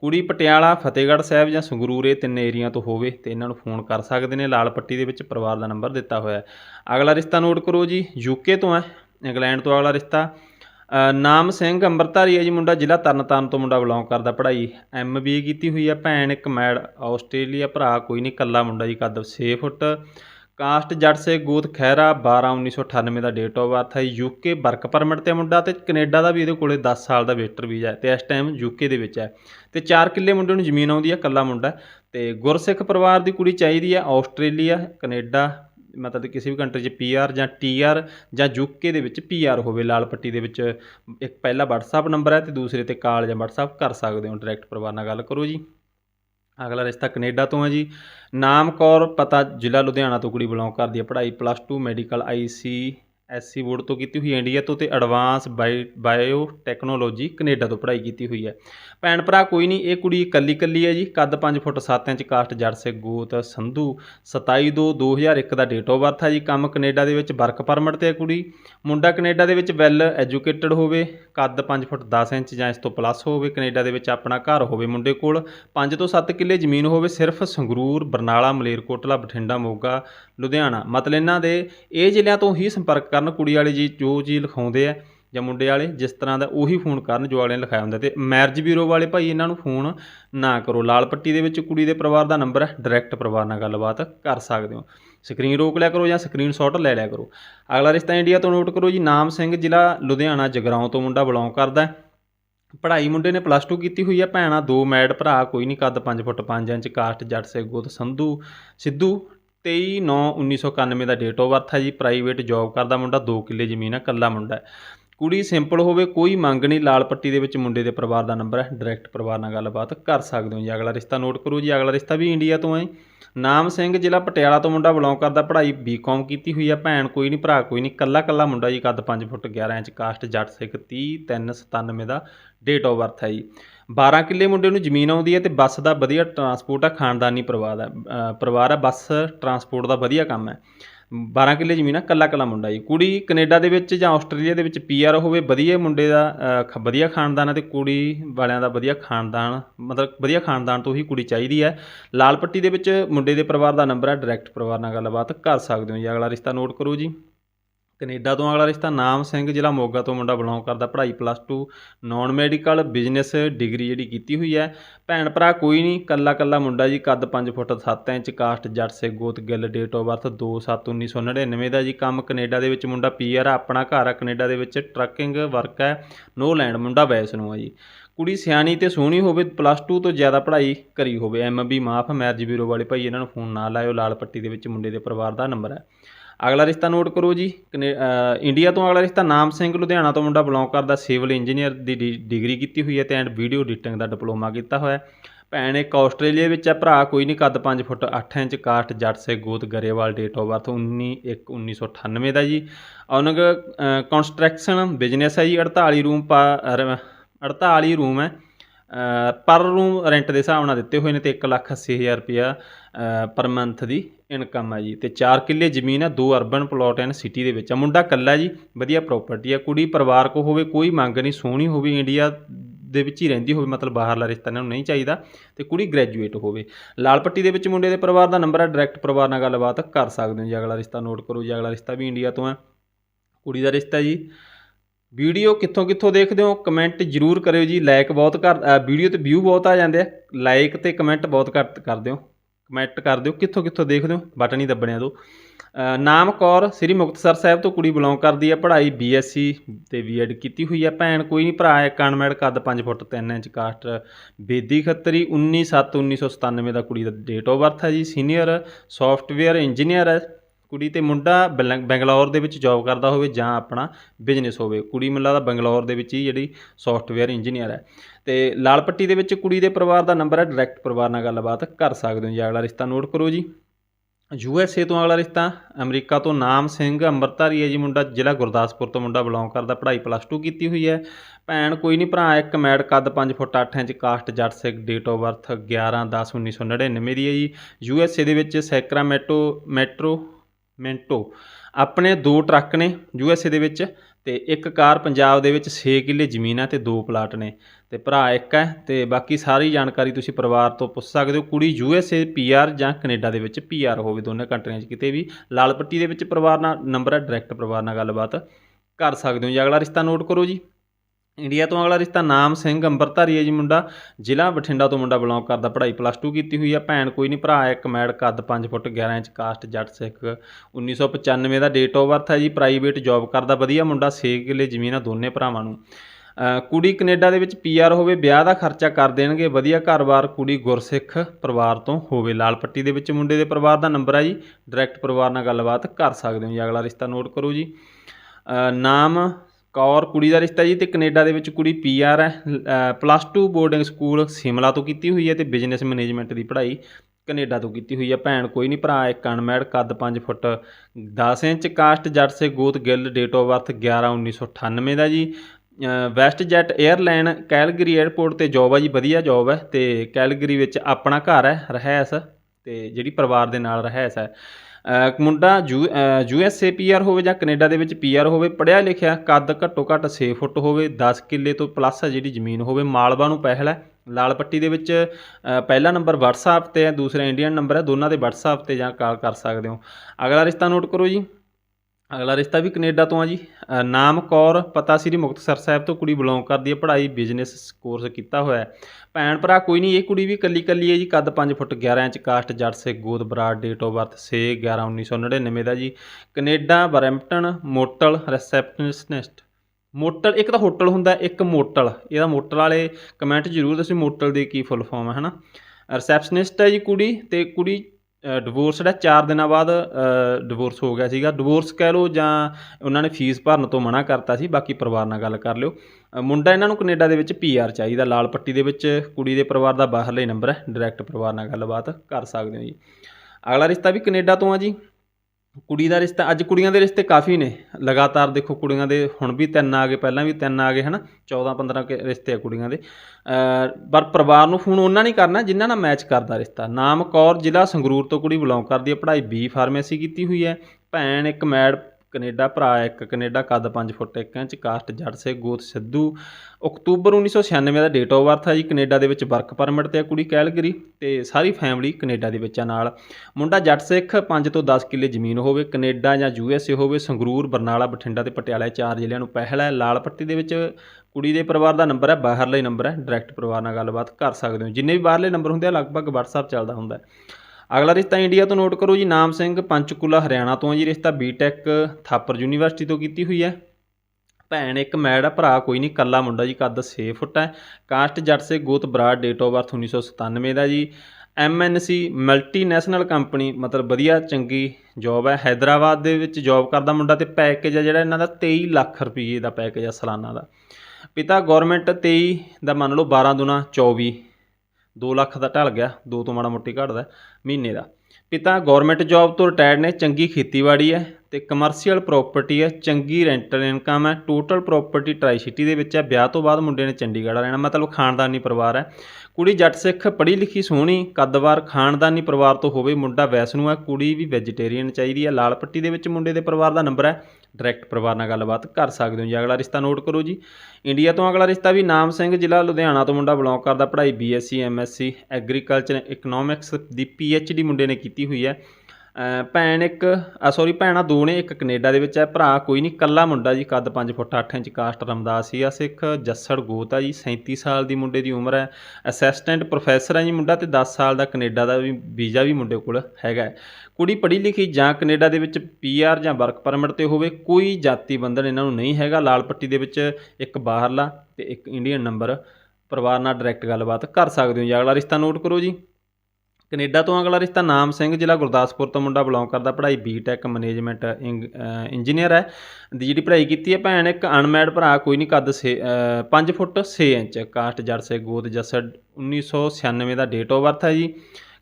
ਕੁੜੀ ਪਟਿਆਲਾ, ਫਤਿਹਗੜ੍ਹ ਸਾਹਿਬ ਜਾਂ ਸੰਗਰੂਰ, ਇਹ ਤਿੰਨ ਏਰੀਆ ਤੋਂ ਹੋਵੇ ਤੇ ਇਹਨਾਂ ਨੂੰ ਫੋਨ ਕਰ ਸਕਦੇ ਨੇ, ਲਾਲ ਪੱਟੀ ਦੇ ਵਿੱਚ ਪਰਿਵਾਰ ਦਾ ਨੰਬਰ ਦਿੱਤਾ ਹੋਇਆ ਹੈ। ਅਗਲਾ ਰਿਸ਼ਤਾ ਨੋਟ ਕਰੋ ਜੀ ਯੂਕੇ ਤੋਂ ਹੈ, ਇੰਗਲੈਂਡ ਤੋਂ ਅਗਲਾ ਰਿਸ਼ਤਾ। ਨਾਮ ਸਿੰਘ ਅੰਮ੍ਰਿਤਧਾਰੀ ਹੈ ਜੀ ਮੁੰਡਾ, ਜ਼ਿਲ੍ਹਾ ਤਰਨਤਾਰਨ ਤੋਂ ਮੁੰਡਾ ਬਿਲੋਂਗ ਕਰਦਾ, ਪੜ੍ਹਾਈ ਐਮ ਬੀ ਏ ਕੀਤੀ ਹੋਈ ਹੈ ਭੈਣ ਇੱਕ ਮੈਡ, ਆਸਟ੍ਰੇਲੀਆ ਭਰਾ, ਕੋਈ ਨਹੀਂ ਕੱਲਾ ਮੁੰਡਾ ਜੀ, ਕੱਦ 6 ਫੁੱਟ। ਕਾਸਟ ਜੱਟ ਸੇ ਗੋਤ ਖਹਿਰਾ 12 1998 ਦਾ ਡੇਟ ਆਫ ਬਰਥ ਹੈ ਯੂਕੇ ਵਰਕ ਪਰਮਿਟ ਤੇ ਮੁੰਡਾ ਤੇ ਕੈਨੇਡਾ ਦਾ ਵੀ ਇਹਦੇ ਕੋਲੇ 10 ਸਾਲ ਦਾ ਵੇਟਰ ਵੀਜ਼ਾ ਹੈ ਤੇ ਇਸ ਟਾਈਮ ਯੂਕੇ ਦੇ ਵਿੱਚ ਹੈ। ਤੇ 4 ਕਿੱਲੇ ਮੁੰਡੇ ਨੂੰ ਜ਼ਮੀਨ ਆਉਂਦੀ ਹੈ ਕੱਲਾ ਮੁੰਡਾ ਹੈ। ਤੇ ਗੁਰਸਿੱਖ ਪਰਿਵਾਰ ਦੀ ਕੁੜੀ ਚਾਹੀਦੀ ਹੈ, ਆਸਟ੍ਰੇਲੀਆ, ਕੈਨੇਡਾ ਮਤਲਬ ਕਿਸੇ ਵੀ ਕੰਟਰੀ 'ਚ ਪੀਆਰ ਜਾਂ ਟੀਆਰ ਜਾਂ ਯੂਕੇ ਦੇ ਵਿੱਚ ਪੀਆਰ ਹੋਵੇ, ਲਾਲ ਪੱਟੀ ਦੇ ਵਿੱਚ, ਇੱਕ ਪਹਿਲਾ WhatsApp ਨੰਬਰ ਹੈ ਤੇ ਦੂਸਰੇ ਤੇ ਕਾਲ ਜਾਂ WhatsApp ਕਰ ਸਕਦੇ ਹੋ ਡਾਇਰੈਕਟ ਪਰਿਵਾਰ ਨਾਲ ਗੱਲ ਕਰੋ ਜੀ। ਅਗਲਾ ਰਿਸ਼ਤਾ ਕੈਨੇਡਾ ਤੋਂ ਹੈ ਜੀ। ਨਾਮ ਕੌਰ, ਪਤਾ ਜ਼ਿਲ੍ਹਾ ਲੁਧਿਆਣਾ ਤੋਂ ਕੁੜੀ ਬਿਲੋਂਗ ਕਰਦੀ ਹੈ। ਪੜ੍ਹਾਈ plus 2 medical IC SC board ਤੋਂ ਕੀਤੀ ਹੋਈ ਇੰਡੀਆ ਤੋਂ ਤੇ ਐਡਵਾਂਸ ਬਾਇਓ ਟੈਕਨੋਲੋਜੀ ਕੈਨੇਡਾ ਤੋਂ ਪੜ੍ਹਾਈ ਕੀਤੀ ਹੋਈ ਹੈ। ਭੈਣ ਭਰਾ, ਕੋਈ ਨਹੀਂ, ਇਹ ਕੁੜੀ ਇਕੱਲੀ ਇਕੱਲੀ ਹੈ ਜੀ। ਕੱਦ 5 ਫੁੱਟ 7 ਇੰਚ ਕਾਸਟ ਜੜ ਸੇ ਗੋਤ ਸੰਧੂ। 27 ਦੋ 2001 ਦਾ ਡੇਟ ਆਫ ਬਰਥ ਹੈ ਜੀ। ਕੰਮ ਕੈਨੇਡਾ ਦੇ ਵਿੱਚ ਵਰਕ ਪਰਮਿਟ ਤੇ ਹੈ ਕੁੜੀ। ਮੁੰਡਾ ਕੈਨੇਡਾ ਦੇ ਵਿੱਚ ਵੈਲ ਐਜੂਕੇਟਡ ਹੋਵੇ, ਕੱਦ 5 ਫੁੱਟ 10 ਇੰਚ ਜਾਂ ਇਸ ਤੋਂ ਪਲੱਸ ਹੋਵੇ, ਕੈਨੇਡਾ ਦੇ ਵਿੱਚ ਆਪਣਾ ਘਰ ਹੋਵੇ ਮੁੰਡੇ ਕੋਲ। 5 ਤੋਂ 7 ਕਿੱਲੇ ਜ਼ਮੀਨ ਹੋਵੇ ਸਿਰਫ ਸੰਗਰੂਰ, ਬਰਨਾਲਾ, ਮਲੇਰਕੋਟਲਾ, ਬਠਿੰਡਾ, ਮੋਗਾ, ਲੁਧਿਆਣਾ। ਮਤਲਬ ਇਹਨਾਂ ਦੇ ਇਹ ਜ਼ਿਲ੍ਹਿਆਂ ਤੋਂ ਹੀ ਸੰਪਰਕ ਕਰਨ ਕੁੜੀ ਵਾਲੇ ਜੀ, ਜੋ ਜੀ ਲਿਖਾਉਂਦੇ ਆ। ਜਾਂ ਮੁੰਡੇ ਵਾਲੇ ਜਿਸ ਤਰ੍ਹਾਂ ਦਾ ਉਹੀ ਫੋਨ ਕਰਨ ਜੋ ਵਾਲਿਆਂ ਨੇ ਲਿਖਾਇਆ ਹੁੰਦਾ ਤੇ ਮੈਰਿਜ ਬਿਊਰੋ ਵਾਲੇ ਭਾਈ ਇਹਨਾਂ ਨੂੰ ਫੋਨ ਨਾ ਕਰੋ। ਲਾਲ ਪੱਟੀ ਦੇ ਵਿੱਚ ਕੁੜੀ ਦੇ ਪਰਿਵਾਰ ਦਾ ਨੰਬਰ ਹੈ, ਡਾਇਰੈਕਟ ਪਰਿਵਾਰ ਨਾਲ ਗੱਲਬਾਤ ਕਰ ਸਕਦੇ ਹੋ। ਸਕਰੀਨ ਰੋਕ ਲਿਆ ਕਰੋ ਜਾਂ ਸਕਰੀਨਸ਼ਾਟ ਲੈ ਲਿਆ ਕਰੋ। ਅਗਲਾ ਰਿਸ਼ਤਾ ਇੰਡੀਆ ਤੋਂ ਨੋਟ ਕਰੋ ਜੀ, ਨਾਮ ਸਿੰਘ ਜ਼ਿਲ੍ਹਾ ਲੁਧਿਆਣਾ, ਜਗਰਾਉਂ ਤੋਂ ਮੁੰਡਾ ਬਿਲੋਂਗ ਕਰਦਾ ਹੈ। ਪੜ੍ਹਾਈ ਮੁੰਡੇ ਨੇ ਪਲੱਸ 2 ਕੀਤੀ ਹੋਈ ਹੈ, ਭੈਣਾ ਦੋ ਮੈਡ, ਭਰਾ ਕੋਈ ਨਹੀਂ, ਕੱਦ 5 ਫੁੱਟ 5 ਇੰਚ, ਕਾਸਟ, ਜੱਟ ਸੇ ਗੁੱਤ ਸੰਧੂ, ਸਿੱਧੂ 23 9 1991 ਦਾ ਡੇਟ ਆਫ ਬਰਥ ਹੈ ਜੀ। ਪ੍ਰਾਈਵੇਟ ਜੌਬ ਕਰਦਾ ਮੁੰਡਾ 2 ਕਿੱਲੇ ਜ਼ਮੀਨ ਹੈ ਕੱਲਾ ਮੁੰਡਾ ਕੁੜੀ ਸਿੰਪਲ ਹੋਵੇ, ਕੋਈ ਮੰਗ ਨਹੀਂ। ਲਾਲ ਪੱਟੀ ਦੇ ਵਿੱਚ ਮੁੰਡੇ ਦੇ ਪਰਿਵਾਰ ਦਾ ਨੰਬਰ ਹੈ। ਡਾਇਰੈਕਟ ਪਰਿਵਾਰ ਨਾਲ ਗੱਲਬਾਤ ਕਰ ਸਕਦੇ ਹੋ ਜੀ। ਅਗਲਾ ਰਿਸ਼ਤਾ ਨੋਟ ਕਰੋ ਜੀ। ਅਗਲਾ ਰਿਸ਼ਤਾ ਵੀ ਇੰਡੀਆ ਤੋਂ ਹੈ ਨਾਮ ਸਿੰਘ ਜ਼ਿਲ੍ਹਾ ਪਟਿਆਲਾ ਤੋਂ ਮੁੰਡਾ ਬਿਲੋਂਗ ਕਰਦਾ। ਪੜ੍ਹਾਈ ਬੀਕਾਮ ਕੀਤੀ ਹੋਈ ਹੈ ਭੈਣ ਕੋਈ ਨਹੀਂ, ਭਰਾ ਕੋਈ ਨਹੀਂ। ਕੱਲਾ ਕੱਲਾ ਮੁੰਡਾ ਜੀ। ਕੱਦ 5 ਫੁੱਟ 11 ਇੰਚ, ਕਾਸਟ ਜੱਟ ਸਿੱਖ 30 3 97 ਦਾ ਡੇਟ ਆਫ ਬਰਥ ਹੈ ਜੀ। 12 ਕਿੱਲੇ ਮੁੰਡੇ ਨੂੰ ਜ਼ਮੀਨ ਆਉਂਦੀ ਹੈ ਤੇ ਬੱਸ ਦਾ ਵਧੀਆ ਟਰਾਂਸਪੋਰਟ ਆ। ਖਾਨਦਾਨੀ ਪਰਿਵਾਰ ਹੈ ਪਰਿਵਾਰ ਹੈ ਬੱਸ ਟਰਾਂਸਪੋਰਟ ਦਾ ਵਧੀਆ ਕੰਮ ਹੈ। 12 ਕਿੱਲੇ ਜ਼ਮੀਨ ਆ, ਕੱਲਾ ਕੱਲਾ ਮੁੰਡਾ ਜੀ। ਕੁੜੀ ਕੈਨੇਡਾ ਦੇ ਵਿੱਚ ਜਾਂ ਆਸਟ੍ਰੇਲੀਆ ਦੇ ਵਿੱਚ ਪੀਆਰ ਹੋਵੇ, ਵਧੀਆ ਮੁੰਡੇ ਦਾ ਖ- ਵਧੀਆ ਖਾਨਦਾਨ ਹੈ ਤੇ ਕੁੜੀ ਵਾਲਿਆਂ ਦਾ ਵਧੀਆ ਖਾਨਦਾਨ, ਮਤਲਬ ਵਧੀਆ ਖਾਨਦਾਨ ਤੋਂ ਹੀ ਕੁੜੀ ਚਾਹੀਦੀ ਹੈ ਲਾਲ ਪੱਟੀ ਦੇ ਵਿੱਚ ਮੁੰਡੇ ਦੇ ਪਰਿਵਾਰ ਦਾ ਨੰਬਰ ਹੈ ਡਾਇਰੈਕਟ ਪਰਿਵਾਰ ਨਾਲ ਗੱਲਬਾਤ ਕਰ ਸਕਦੇ ਹੋ ਜੀ। ਅਗਲਾ ਰਿਸ਼ਤਾ ਨੋਟ ਕਰੋ ਜੀ। ਕੈਨੇਡਾ ਤੋਂ ਅਗਲਾ ਰਿਸ਼ਤਾ ਨਾਮ ਸਿੰਘ, ਜ਼ਿਲ੍ਹਾ ਮੋਗਾ ਤੋਂ ਮੁੰਡਾ ਬਿਲੋਂਗ ਕਰਦਾ। ਪੜ੍ਹਾਈ plus 2 non medical, business degree ਜਿਹੜੀ ਕੀਤੀ ਹੋਈ ਹੈ। ਭੈਣ ਭਰਾ ਕੋਈ ਨਹੀਂ, ਕੱਲਾ ਕੱਲਾ ਮੁੰਡਾ ਜੀ, ਕੱਦ 5 ਫੁੱਟ 7 ਇੰਚ, ਕਾਸਟ ਜੱਟ ਸੇ ਗੋਤ ਗਿੱਲ ਡੇਟ ਆਫ ਬਰਥ 2/7/1999 ਦਾ ਜੀ ਕੰਮ ਕੈਨੇਡਾ ਦੇ ਵਿੱਚ ਮੁੰਡਾ ਪੀਆਰ ਆ, ਆਪਣਾ ਘਰ ਆ ਕੈਨੇਡਾ ਦੇ ਵਿੱਚ, ਟਰੱਕਿੰਗ ਵਰਕ ਹੈ, ਨੋ ਲੈਂਡ ਮੁੰਡਾ ਵੈਸ ਨੂੰ ਆ ਜੀ। ਕੁੜੀ ਸਿਆਣੀ ਤੇ ਸੋਹਣੀ ਹੋਵੇ, ਪਲੱਸ 2 ਤੋਂ ਜ਼ਿਆਦਾ ਪੜ੍ਹਾਈ ਕਰੀ ਹੋਵੇ ਐਮਬੀ ਮਾਫ ਮੈਰਿਜ ਬਿਊਰੋ ਵਾਲੇ ਭਾਈ ਇਹਨਾਂ ਨੂੰ ਫੋਨ ਨਾ ਲਾਇਓ, ਲਾਲ ਪੱਟੀ ਦੇ ਵਿੱਚ ਮੁੰਡੇ ਦੇ ਪਰਿਵਾਰ ਦਾ ਨੰਬਰ ਹੈ। ਅਗਲਾ ਰਿਸ਼ਤਾ ਨੋਟ ਕਰੋ ਜੀ। ਕਨੇ- ਇੰਡੀਆ ਤੋਂ ਅਗਲਾ ਰਿਸ਼ਤਾ ਨਾਮ ਸਿੰਘ, ਲੁਧਿਆਣਾ ਤੋਂ ਮੁੰਡਾ ਬਿਲੋਂਗ ਕਰਦਾ ਸਿਵਲ ਇੰਜੀਨੀਅਰ ਦੀ ਡਿ- ਡਿਗਰੀ ਕੀਤੀ ਹੋਈ ਹੈ ਤੇ ਐਂਡ ਵੀਡੀਓ ਐਡੀਟਿੰਗ ਦਾ ਡਿਪਲੋਮਾ ਕੀਤਾ ਹੋਇਆ ਭੈਣ ਇੱਕ ਆਸਟ੍ਰੇਲੀਆ ਵਿੱਚ ਹੈ, ਭਰਾ ਕੋਈ ਨਹੀਂ, ਕੱਦ 5 ਫੁੱਟ 8 ਇੰਚ ਕਾਸਟ ਜੱਟ ਸੇ ਗੋਤ, ਗਰੇਵਾਲ ਡੇਟ ਆਫ ਬਰਥ 19 1 1998 ਦਾ ਜੀ। ਔਨਗ ਕੰਸਟਰਕਸ਼ਨ ਬਿਜ਼ਨਸ ਹੈ ਜੀ 48 ਰੂਮ ਪਾ ਰ- 48 ਰੂਮ ਹੈ। ਪਰ ਰੂਮ ਰੈਂਟ ਦੇ ਹਿਸਾਬ ਨਾਲ ਦਿੱਤੇ ਹੋਏ ਨੇ ਤੇ 1 ਲੱਖ 80 ਹਜ਼ਾਰ ਰੁਪਇਆ ਪਰ ਮੰਥ ਦੀ ਇਨਕਮ ਹੈ ਜੀ। ਤੇ 4 ਕਿੱਲੇ ਜ਼ਮੀਨ ਆ, ਦੋ ਅਰਬਨ ਪਲਾਟ ਐਨ ਸਿਟੀ ਦੇ ਵਿੱਚ। ਆ ਮੁੰਡਾ ਕੱਲਾ ਜੀ, ਵਧੀਆ ਪ੍ਰਾਪਰਟੀ ਆ। ਕੁੜੀ ਪਰਿਵਾਰਕ ਹੋਵੇ, ਕੋਈ ਮੰਗ ਨਹੀਂ, ਸੋਹਣੀ ਹੋਵੇ ਇੰਡੀਆ ਦੇ ਵਿੱਚ ਹੀ ਰਹਿੰਦੀ ਹੋਵੇ, ਮਤਲਬ ਬਾਹਰਲਾ ਰਿਸ਼ਤਾ ਇਹਨਾਂ ਨੂੰ ਨਹੀਂ ਚਾਹੀਦਾ। ਤੇ ਕੁੜੀ ਗ੍ਰੈਜੂਏਟ ਹੋਵੇ। ਲਾਲ ਪੱਟੀ ਦੇ ਵਿੱਚ ਮੁੰਡੇ ਦੇ ਪਰਿਵਾਰ ਦਾ ਨੰਬਰ ਹੈ ਡਾਇਰੈਕਟ ਪਰਿਵਾਰ ਨਾਲ ਗੱਲਬਾਤ ਕਰ ਸਕਦੇ ਹੋ ਜੀ। ਅਗਲਾ ਰਿਸ਼ਤਾ ਨੋਟ ਕਰੋ ਜੀ, ਅਗਲਾ ਰਿਸ਼ਤਾ ਵੀ ਇੰਡੀਆ ਤੋਂ ਹੈ ਕੁੜੀ ਦਾ ਰਿਸ਼ਤਾ ਜੀ ਵੀਡੀਓ ਕਿੱਥੋਂ ਕਿੱਥੋਂ ਦੇਖਦੇ ਹੋ? ਕਮੈਂਟ ਜਰੂਰ ਕਰਿਓ ਜੀ। ਲਾਈਕ ਬਹੁਤ ਕਰ ਵੀਡੀਓ ਤੇ ਵਿਊ ਬਹੁਤ ਆ ਜਾਂਦੇ ਆ। ਲਾਈਕ ਤੇ ਕਮੈਂਟ ਬਹੁਤ ਘੱਟ ਕਰਦੇ ਹੋ ਕਮੈਂਟ ਕਰ ਦਿਓ। ਕਿੱਥੋਂ ਕਿੱਥੋਂ ਦੇਖਦੇ ਹੋ? ਬਟਨ ਹੀ ਦੱਬਣਿਆ ਦੋ। ਨਾਮ ਕੌਰ, ਸ੍ਰੀ ਮੁਕਤਸਰ ਸਾਹਿਬ ਤੋਂ ਕੁੜੀ ਬਿਲੋਂਗ ਕਰਦੀ ਹੈ ਪੜ੍ਹਾਈ ਬੀਐਸਸੀ ਤੇ ਬੀਐਡ ਕੀਤੀ ਹੋਈ ਹੈ ਭੈਣ। ਕੋਈ ਨਹੀਂ ਭਰਾ ਹੈ। ਕਨਮੈਡ ਕੱਦ 5 foot 3 inch caste Bedi Khatri 19/7/1997 ਦਾ ਕੁੜੀ ਦਾ ਡੇਟ ਆਫ ਬਰਥ ਹੈ ਜੀ। ਸੀਨੀਅਰ ਸੌਫਟਵੇਅਰ ਇੰਜੀਨੀਅਰ ਹੈ ਕੁੜੀ ਤੇ ਮੁੰਡਾ ਬੈਲੰ- ਬੰਗਲੌਰ ਦੇ ਵਿੱਚ ਜੌਬ ਕਰਦਾ ਹੋਵੇ ਜਾਂ ਆਪਣਾ ਬਿਜ਼ਨਸ ਹੋਵੇ। ਕੁੜੀ ਮੈਨੂੰ ਲੱਗਦਾ ਬੰਗਲੌਰ ਦੇ ਵਿੱਚ ਹੀ ਜਿਹੜੀ ਸੌਫਟਵੇਅਰ ਇੰਜੀਨੀਅਰ ਹੈ। ਤੇ ਲਾਲ ਪੱਟੀ ਦੇ ਵਿੱਚ ਕੁੜੀ ਦੇ ਪਰਿਵਾਰ ਦਾ ਨੰਬਰ ਹੈ ਡਾਇਰੈਕਟ ਪਰਿਵਾਰ ਨਾਲ ਗੱਲਬਾਤ ਕਰ ਸਕਦੇ ਹੋ ਜੀ। ਅਗਲਾ ਰਿਸ਼ਤਾ ਨੋਟ ਕਰੋ ਜੀ। ਯੂ ਐਸ ਏ ਤੋਂ ਅਗਲਾ ਰਿਸ਼ਤਾ, ਅਮਰੀਕਾ ਤੋਂ ਨਾਮ ਸਿੰਘ, ਅੰਮ੍ਰਿਤਧਾਰੀ ਹੈ ਜੀ ਮੁੰਡਾ। ਜ਼ਿਲ੍ਹਾ ਗੁਰਦਾਸਪੁਰ ਤੋਂ ਮੁੰਡਾ ਬਿਲੋਂਗ ਕਰਦਾ, ਪੜ੍ਹਾਈ ਪਲੱਸ 2 ਕੀਤੀ ਹੋਈ ਹੈ। ਭੈਣ ਕੋਈ ਨਹੀਂ, ਭਰਾ ਇੱਕ ਮੈਡ ਕੱਦ 5 ਫੁੱਟ 8 inch caste Jatt Sikh date of birth 11 10 1999 ਦੀ ਹੈ ਜੀ। ਯੂ ਐਸ ਏ ਦੇ ਵਿੱਚ ਸੈਕਰਾਮੈਟੋ, ਮੈਟਰੋ ਮਿੰਟੋ। ਆਪਣੇ ਦੋ ਟਰੱਕ ਨੇ ਯੂ ਐਸ ਏ ਦੇ ਵਿੱਚ ਤੇ ਇੱਕ ਕਾਰ ਪੰਜਾਬ ਦੇ ਵਿੱਚ 6 ਕਿੱਲੇ ਜ਼ਮੀਨ ਹੈ ਤੇ ਦੋ ਪਲਾਟ ਨੇ। ਤੇ ਭਰਾ ਇੱਕ ਹੈ ਤੇ ਬਾਕੀ ਸਾਰੀ ਜਾਣਕਾਰੀ ਤੁਸੀਂ ਪਰਿਵਾਰ ਤੋਂ ਪੁੱਛ ਸਕਦੇ ਹੋ। ਕੁੜੀ U S A P R ਜਾਂ ਕੈਨੇਡਾ ਦੇ ਵਿੱਚ ਪੀ ਆਰ ਹੋਵੇ ਦੋਨੇ ਕੰਟਰੀਆਂ 'ਚ ਕਿਤੇ ਵੀ। ਲਾਲ ਪੱਟੀ ਦੇ ਵਿੱਚ ਪਰਿਵਾਰ ਨਾਲ, ਨੰਬਰ ਹੈ, ਡਾਇਰੈਕਟ ਪਰਿਵਾਰ ਨਾਲ ਗੱਲਬਾਤ ਕਰ ਸਕਦੇ ਹੋ। ਜੀ, ਅਗਲਾ ਰਿਸ਼ਤਾ ਨੋਟ ਕਰੋ ਜੀ। ਇੰਡੀਆ ਤੋਂ ਅਗਲਾ ਰਿਸ਼ਤਾ ਨਾਮ ਸਿੰਘ ਅੰਬਰਧਾਰੀ ਹੈ ਜੀ ਮੁੰਡਾ। ਜ਼ਿਲ੍ਹਾ ਬਠਿੰਡਾ ਤੋਂ ਮੁੰਡਾ ਬਿਲੋਂਗ ਕਰਦਾ। ਪੜ੍ਹਾਈ ਪਲੱਸ 2 ਕੀਤੀ ਹੋਈ ਹੈ ਭੈਣ ਕੋਈ ਨਹੀਂ, ਭਰਾ ਇੱਕ ਮੈਡ ਕੱਦ 5 ਫੁੱਟ 11 ਇੰਚ, ਕਾਸਟ, ਜੱਟ ਸਿੱਖ। 1995 ਦਾ ਡੇਟ ਆਫ ਬਰਥ ਹੈ ਜੀ। ਪ੍ਰਾਈਵੇਟ ਜੌਬ ਕਰਦਾ। ਵਧੀਆ ਮੁੰਡਾ 6 ਕਿੱਲੇ ਜ਼ਮੀਨ ਆ ਦੋਨੇ ਭਰਾਵਾਂ ਨੂੰ। ਕੁੜੀ ਕੈਨੇਡਾ ਦੇ ਵਿੱਚ ਪੀਆਰ ਹੋਵੇ, ਵਿਆਹ ਦਾ ਖਰਚਾ ਕਰ ਦੇਣਗੇ। ਵਧੀਆ ਘਰ-ਬਾਰ, ਕੁੜੀ ਗੁਰਸਿੱਖ ਪਰਿਵਾਰ ਤੋਂ ਹੋਵੇ। ਲਾਲ ਪੱਟੀ ਦੇ ਵਿੱਚ ਮੁੰਡੇ ਦੇ ਪਰਿਵਾਰ ਦਾ ਨੰਬਰ ਹੈ ਜੀ। ਡਾਇਰੈਕਟ ਪਰਿਵਾਰ ਨਾਲ ਗੱਲਬਾਤ ਕਰ ਸਕਦੇ ਹੋ ਜੀ। ਅਗਲਾ ਰਿਸ਼ਤਾ ਨੋਟ ਕਰੋ ਜੀ। ਨਾਮ ਕੌਰ ਕੁੜੀ ਦਾ ਰਿਸ਼ਤਾ ਜੀ ਤੇ ਕੈਨੇਡਾ ਦੇ ਵਿੱਚ ਕੁੜੀ ਪੀਆਰ ਹੈ ਪਲੱਸ 2 ਬੋਰਡਿੰਗ ਸਕੂਲ ਸਿਮਲਾ ਤੋਂ ਕੀਤੀ ਹੋਈ ਹੈ ਤੇ ਬਿਜ਼ਨਸ ਮੈਨੇਜਮੈਂਟ ਦੀ ਪੜ੍ਹਾਈ ਕੈਨੇਡਾ ਤੋਂ ਕੀਤੀ ਹੋਈ ਹੈ। ਭੈਣ ਕੋਈ ਨਹੀਂ, ਭਰਾ ਇੱਕ ਅਣਮੈੜ ਕੱਦ 5 ਫੁੱਟ 10 ਇੰਚ, ਕਾਸਟ ਜੱਟ ਸੇ ਗੋਤ ਗਿੱਲ, ਡੇਟ ਆਫ ਬਰਥ 11 1998 ਦਾ ਜੀ। WestJet airline Calgary airport ਤੇ ਜੌਬ ਆ ਜੀ, ਵਧੀਆ ਜੌਬ ਹੈ ਤੇ ਕੈਲਗਰੀ ਵਿੱਚ ਆਪਣਾ ਘਰ ਹੈ, ਰਹਿਸ ਤੇ ਜਿਹੜੀ ਪਰਿਵਾਰ ਦੇ ਨਾਲ ਰਹਿਸ ਹੈ। ਮੁੰਡਾ U U S A P R ਹੋਵੇ ਜਾਂ ਕੈਨੇਡਾ ਦੇ ਵਿੱਚ ਪੀ ਆਰ ਹੋਵੇ, ਪੜ੍ਹਿਆ ਲਿਖਿਆ, ਕੱਦ ਘੱਟੋ ਘੱਟ 6 ਫੁੱਟ ਹੋਵੇ 10 ਕਿੱਲੇ ਤੋਂ ਪਲੱਸ ਹੈ ਜਿਹੜੀ ਜ਼ਮੀਨ ਹੋਵੇ, ਮਾਲਵਾ ਨੂੰ ਪਹਿਲ ਹੈ। ਲਾਲ ਪੱਟੀ ਦੇ ਵਿੱਚ ਪਹਿਲਾ ਨੰਬਰ WhatsApp ਤੇ ਹੈ, ਦੂਸਰਾ ਇੰਡੀਅਨ ਨੰਬਰ ਹੈ, ਦੋਨਾਂ ਦੇ WhatsApp ਤੇ ਜਾਂ ਕਾਲ ਕਰ ਸਕਦੇ ਹੋ। ਅਗਲਾ ਰਿਸ਼ਤਾ ਨੋਟ ਕਰੋ ਜੀ। ਅਗਲਾ ਰਿਸ਼ਤਾ ਵੀ ਕੈਨੇਡਾ ਤੋਂ ਆ ਜੀ। ਨਾਮ ਕੌਰ, ਪਤਾ ਸ੍ਰੀ ਮੁਕਤਸਰ ਸਾਹਿਬ ਤੋਂ ਕੁੜੀ ਬਿਲੋਂਗ ਕਰਦੀ ਹੈ, ਪੜ੍ਹਾਈ ਬਿਜ਼ਨਸ ਕੋਰਸ ਕੀਤਾ ਹੋਇਆ ਹੈ। ਭੈਣ ਭਰਾ ਕੋਈ ਨਹੀਂ, ਇਹ ਕੁੜੀ ਵੀ ਕੱਲੀ ਕੱਲੀ ਹੈ ਜੀ, ਕੱਦ 5 ਫੁੱਟ 11 ਇੰਚ, ਕਾਸਟ ਜੱਟ ਸੇ ਗੋਦ ਬਰਾੜ ਡੇਟ ਆਫ ਬਰਥ 6 11 1999 ਦਾ ਜੀ। Canada Brampton motel receptionist motel, ਇੱਕ ਤਾਂ ਹੋਟਲ ਹੁੰਦਾ, ਇੱਕ ਮੋਟਲ। ਇਹਦਾ ਮੋਟਲ ਵਾਲੇ ਕਮੈਂਟ ਜ਼ਰੂਰ ਦੱਸੋ ਮੋਟਲ ਦੇ ਕੀ ਫੁੱਲ ਫਾਰਮ ਹੈ ਹਨਾ? ਰਿਸੈਪਸ਼ਨਿਸਟ ਹੈ ਜੀ ਕੁੜੀ, ਤੇ ਕੁੜੀ ਡਿਵੋਰਸਡ ਹੈ 4 ਦਿਨਾਂ ਬਾਅਦ ਡਿਵੋਰਸ ਹੋ ਗਿਆ ਸੀਗਾ। ਡਿਵੋਰਸ ਕਹਿ ਲਓ ਜਾਂ ਉਹਨਾਂ ਨੇ ਫੀਸ ਭਰਨ ਤੋਂ ਮਨਾ ਕਰਤਾ ਸੀ, ਬਾਕੀ ਪਰਿਵਾਰ ਨਾਲ ਗੱਲ ਕਰ ਲਿਓ। ਮੁੰਡਾ ਇਹਨਾਂ ਨੂੰ ਕੈਨੇਡਾ ਦੇ ਵਿੱਚ ਪੀਆਰ ਚਾਹੀਦਾ। ਲਾਲ ਪੱਟੀ ਦੇ ਵਿੱਚ ਕੁੜੀ ਦੇ ਪਰਿਵਾਰ ਦਾ ਬਾਹਰਲੇ ਨੰਬਰ ਹੈ। ਡਾਇਰੈਕਟ ਪਰਿਵਾਰ ਨਾਲ ਗੱਲਬਾਤ ਕਰ ਸਕਦੇ ਹੋ ਜੀ। ਅਗਲਾ ਰਿਸ਼ਤਾ ਵੀ ਕੈਨੇਡਾ ਤੋਂ ਆ ਜੀ। ਕੁੜੀ ਦਾ ਰਿਸ਼ਤਾ, ਅੱਜ ਕੁੜੀਆਂ ਦੇ ਰਿਸ਼ਤੇ ਕਾਫੀ ਨੇ। ਲਗਾਤਾਰ ਦੇਖੋ ਕੁੜੀਆਂ ਦੇ ਹੁਣ ਵੀ ਤਿੰਨ ਆ ਗਏ, ਪਹਿਲਾਂ ਵੀ ਤਿੰਨ ਆ ਗਏ, ਹਨਾ? 14 15 ਕੇ ਰਿਸ਼ਤੇ ਆ ਕੁੜੀਆਂ ਦੇ। ਪਰ ਪਰਿਵਾਰ ਨੂੰ ਫੋਨ ਉਹਨਾਂ ਨਹੀਂ ਕਰਨਾ, ਜਿਨ੍ਹਾਂ ਨਾਲ ਮੈਚ ਕਰਦਾ ਰਿਸ਼ਤਾ। ਨਾਮ ਕੌਰ ਜ਼ਿਲ੍ਹਾ ਸੰਗਰੂਰ ਤੋਂ ਕੁੜੀ ਬਿਲੋਂਗ ਕਰਦੀ ਹੈ, ਪੜ੍ਹਾਈ ਬੀ ਫਾਰਮੇਸੀ ਕੀਤੀ ਹੋਈ ਹੈ। ਭੈਣ ਇੱਕ ਮੈਡ ਕੈਨੇਡਾ ਭਰਾ, ਇੱਕ ਕੈਨੇਡਾ ਕੱਦ 5 ਫੁੱਟ 1 ਇੰਚ, ਕਾਸਟ ਜੱਟ ਸੇ ਗੋਤ ਸਿੱਧੂ। ਅਕਤੂਬਰ 1996 ਦਾ ਡੇਟ ਆਫ ਬਰਥ ਹੈ ਜੀ, ਕੈਨੇਡਾ ਦੇ ਵਿੱਚ ਵਰਕ ਪਰਮਿਟ ਤੇ ਆ ਕੁੜੀ ਕੈਲਗਰੀ ਤੇ ਸਾਰੀ ਫੈਮਿਲੀ ਕੈਨੇਡਾ ਦੇ ਵਿੱਚ ਆ ਨਾਲ। ਮੁੰਡਾ ਜੱਟ ਸਿੱਖ 5 ਤੋਂ 10 ਕਿੱਲੇ ਜ਼ਮੀਨ ਹੋਵੇ, ਕੈਨੇਡਾ ਜਾਂ ਯੂ ਐਸ ਏ ਹੋਵੇ, ਸੰਗਰੂਰ, ਬਰਨਾਲਾ, ਬਠਿੰਡਾ ਤੇ ਪਟਿਆਲਾ ਚਾਰ ਜ਼ਿਲ੍ਹਿਆਂ ਨੂੰ ਪਹਿਲ ਹੈ। ਲਾਲ ਪੱਟੀ ਦੇ ਵਿੱਚ ਕੁੜੀ ਦੇ ਪਰਿਵਾਰ ਦਾ ਨੰਬਰ ਹੈ, ਬਾਹਰਲੇ ਨੰਬਰ ਹੈ ਡਾਇਰੈਕਟ ਪਰਿਵਾਰ ਨਾਲ ਗੱਲਬਾਤ ਕਰ ਸਕਦੇ ਹੋ। ਜਿੰਨੇ ਵੀ ਬਾਹਰਲੇ ਨੰਬਰ ਹੁੰਦੇ ਆ, ਲਗਭਗ WhatsApp ਚੱਲਦਾ ਹੁੰਦਾ ਹੈ। ਅਗਲਾ ਰਿਸ਼ਤਾ ਇੰਡੀਆ ਤੋਂ ਨੋਟ ਕਰੋ ਜੀ, ਨਾਮ ਸਿੰਘ ਪੰਚਕੂਲਾ ਹਰਿਆਣਾ ਤੋਂ ਹੈ ਜੀ। ਰਿਸ਼ਤਾ ਬੀਟੈਕ ਥਾਪਰ ਯੂਨੀਵਰਸਿਟੀ ਤੋਂ ਕੀਤੀ ਹੋਈ ਹੈ। ਭੈਣ ਇੱਕ ਮੈੜ ਆ, ਭਰਾ ਕੋਈ ਨਹੀਂ ਕੱਲਾ ਮੁੰਡਾ ਜੀ, ਕੱਦ 6 ਫੁੱਟ ਹੈ। ਕਾਸਟ ਜੱਟ ਸੇ ਗੋਤ ਬਰਾੜ ਡੇਟ ਆਫ ਬਰਥ 1997 ਦਾ ਜੀ। ਐਮਐਨਸੀ ਮਲਟੀਨੈਸ਼ਨਲ ਕੰਪਨੀ ਮਤਲਬ ਵਧੀਆ, ਚੰਗੀ ਜੌਬ ਹੈ। ਹైదరాబాద్ ਦੇ ਵਿੱਚ ਜੌਬ ਕਰਦਾ ਮੁੰਡਾ ਤੇ ਪੈਕੇਜ ਹੈ ਜਿਹੜਾ ਇਹਨਾਂ ਦਾ 23 ਲੱਖ ਰੁਪਏ ਦਾ ਪੈਕੇਜ ਹੈ ਸਾਲਾਨਾ ਦਾ। ਪਿਤਾ ਗਵਰਨਮੈਂਟ 23 ਦਾ ਮੰਨ ਲਓ 12 ਦੁਨਾ 24 2 ਲੱਖ ਦਾ ਢਲ ਗਿਆ 2 ਤੋਂ ਮਾੜਾ ਮੋਟੀ ਘਟਦਾ ਮਹੀਨੇ ਦਾ। ਪਿਤਾ ਗਵਰਨਮੈਂਟ ਜੌਬ ਤੋਂ ਰਿਟਾਇਰਡ ਨੇ, ਚੰਗੀ ਖੇਤੀਬਾੜੀ ਹੈ ਤੇ ਕਮਰਸ਼ੀਅਲ ਪ੍ਰਾਪਰਟੀ ਹੈ, ਚੰਗੀ ਰੈਂਟਲ ਇਨਕਮ ਹੈ ਟੋਟਲ ਪ੍ਰਾਪਰਟੀ ਟਰਾਈ ਸਿਟੀ ਦੇ ਵਿੱਚ ਹੈ, ਵਿਆਹ ਤੋਂ ਬਾਅਦ ਮੁੰਡੇ ਨੇ ਚੰਡੀਗੜ੍ਹ ਰਹਿਣਾ, ਮਤਲਬ ਖਾਨਦਾਨੀ ਪਰਿਵਾਰ ਹੈ। ਕੁੜੀ ਜੱਟ ਸਿੱਖ ਪੜ੍ਹੀ ਲਿਖੀ ਸੋਹਣੀ, ਕੱਦਵਾਰ ਖਾਨਦਾਨੀ ਪਰਿਵਾਰ ਤੋਂ ਹੋਵੇ ਮੁੰਡਾ ਵੈਸ਼ਨੂ ਹੈ, ਕੁੜੀ ਵੀ ਵੈਜੀਟੇਰੀਅਨ ਚਾਹੀਦੀ ਹੈ। ਲਾਲ ਪੱਟੀ ਦੇ ਵਿੱਚ ਮੁੰਡੇ ਦੇ ਪਰਿਵਾਰ ਦਾ ਨੰਬਰ ਹੈ। ਡਾਇਰੈਕਟ ਪਰਿਵਾਰ ਨਾਲ ਗੱਲਬਾਤ ਕਰ ਸਕਦੇ ਹੋ ਜੀ। ਅਗਲਾ ਰਿਸ਼ਤਾ ਨੋਟ ਕਰੋ ਜੀ। ਇੰਡੀਆ ਤੋਂ ਅਗਲਾ ਰਿਸ਼ਤਾ ਵੀ ਨਾਮ ਸਿੰਘ ਜ਼ਿਲ੍ਹਾ ਲੁਧਿਆਣਾ ਤੋਂ ਮੁੰਡਾ ਬਿਲੋਂਗ ਕਰਦਾ, ਪੜ੍ਹਾਈ ਬੀਐਸਸੀ ਐਮਐਸਸੀ ਐਗਰੀਕਲਚਰ ਇਕਨੋਮਿਕਸ ਦੀ ਪੀਐਚਡੀ ਮੁੰਡੇ ਨੇ ਕੀਤੀ ਹੋਈ ਹੈ। ਭੈਣ ਇੱਕ ਸੌਰੀ ਭੈਣਾਂ ਦੋ ਨੇ, ਇੱਕ ਕੈਨੇਡਾ ਦੇ ਵਿੱਚ ਹੈ। ਭਰਾ ਕੋਈ ਨਹੀਂ ਕੱਲਾ ਮੁੰਡਾ ਜੀ, ਕੱਦ 5 ਫੁੱਟ 8 ਇੰਚ ਕਾਸਟ ਰਮਦਾਸ ਰਮਦਾਸੀ ਆ ਸਿੱਖ। ਜੱਸੜ ਗੋਤ ਆ ਜੀ 37 ਸਾਲ ਦੀ ਮੁੰਡੇ ਦੀ ਉਮਰ ਹੈ। ਅਸਿਸਟੈਂਟ ਪ੍ਰੋਫੈਸਰ ਹੈ ਜੀ ਮੁੰਡਾ ਤੇ 10 ਸਾਲ ਦਾ ਕੈਨੇਡਾ ਦਾ ਵੀ, ਵੀਜ਼ਾ ਵੀ ਮੁੰਡੇ ਕੋਲ ਹੈਗਾ ਕੁੜੀ ਪੜ੍ਹੀ ਲਿਖੀ ਜਾਂ ਕੈਨੇਡਾ ਦੇ ਵਿੱਚ ਪੀਆਰ ਜਾਂ ਵਰਕ ਪਰਮਿਟ ਤੇ ਹੋਵੇ, ਕੋਈ ਜਾਤੀ ਬੰਧਨ ਇਹਨਾਂ ਨੂੰ ਨਹੀਂ ਹੈਗਾ। ਲਾਲ ਪੱਟੀ ਦੇ ਵਿੱਚ ਇੱਕ ਬਾਹਰਲਾ ਤੇ ਇੱਕ ਇੰਡੀਅਨ ਨੰਬਰ। ਪਰਿਵਾਰ ਨਾਲ ਡਾਇਰੈਕਟ ਗੱਲਬਾਤ ਕਰ ਸਕਦੇ ਹੋ ਜੀ। ਅਗਲਾ ਰਿਸ਼ਤਾ ਨੋਟ ਕਰੋ ਜੀ। ਕੈਨੇਡਾ ਤੋਂ ਅਗਲਾ ਰਿਸ਼ਤਾ ਨਾਮ ਸਿੰਘ, ਜ਼ਿਲ੍ਹਾ ਗੁਰਦਾਸਪੁਰ ਤੋਂ ਮੁੰਡਾ ਬਿਲੋਂਗ ਕਰਦਾ, ਪੜ੍ਹਾਈ ਬੀਟੈਕ ਮੈਨੇਜਮੈਂਟ ਇੰਜੀਨੀਅਰ ਹੈ। ਦੀ ਜਿਹੜੀ ਪੜ੍ਹਾਈ ਕੀਤੀ ਹੈ ਭੈਣ, ਇੱਕ ਅਨਮੈਡ ਭਰਾ, ਕੋਈ ਨਹੀਂ ਕੱਦ 5 ਫੁੱਟ 6 ਇੰਚ, ਕਾਸਟ ਜਰਸੇ ਗੋਤ ਜਸੜ 1996 ਦਾ ਡੇਟ ਆਫ ਬਰਥ ਹੈ ਜੀ।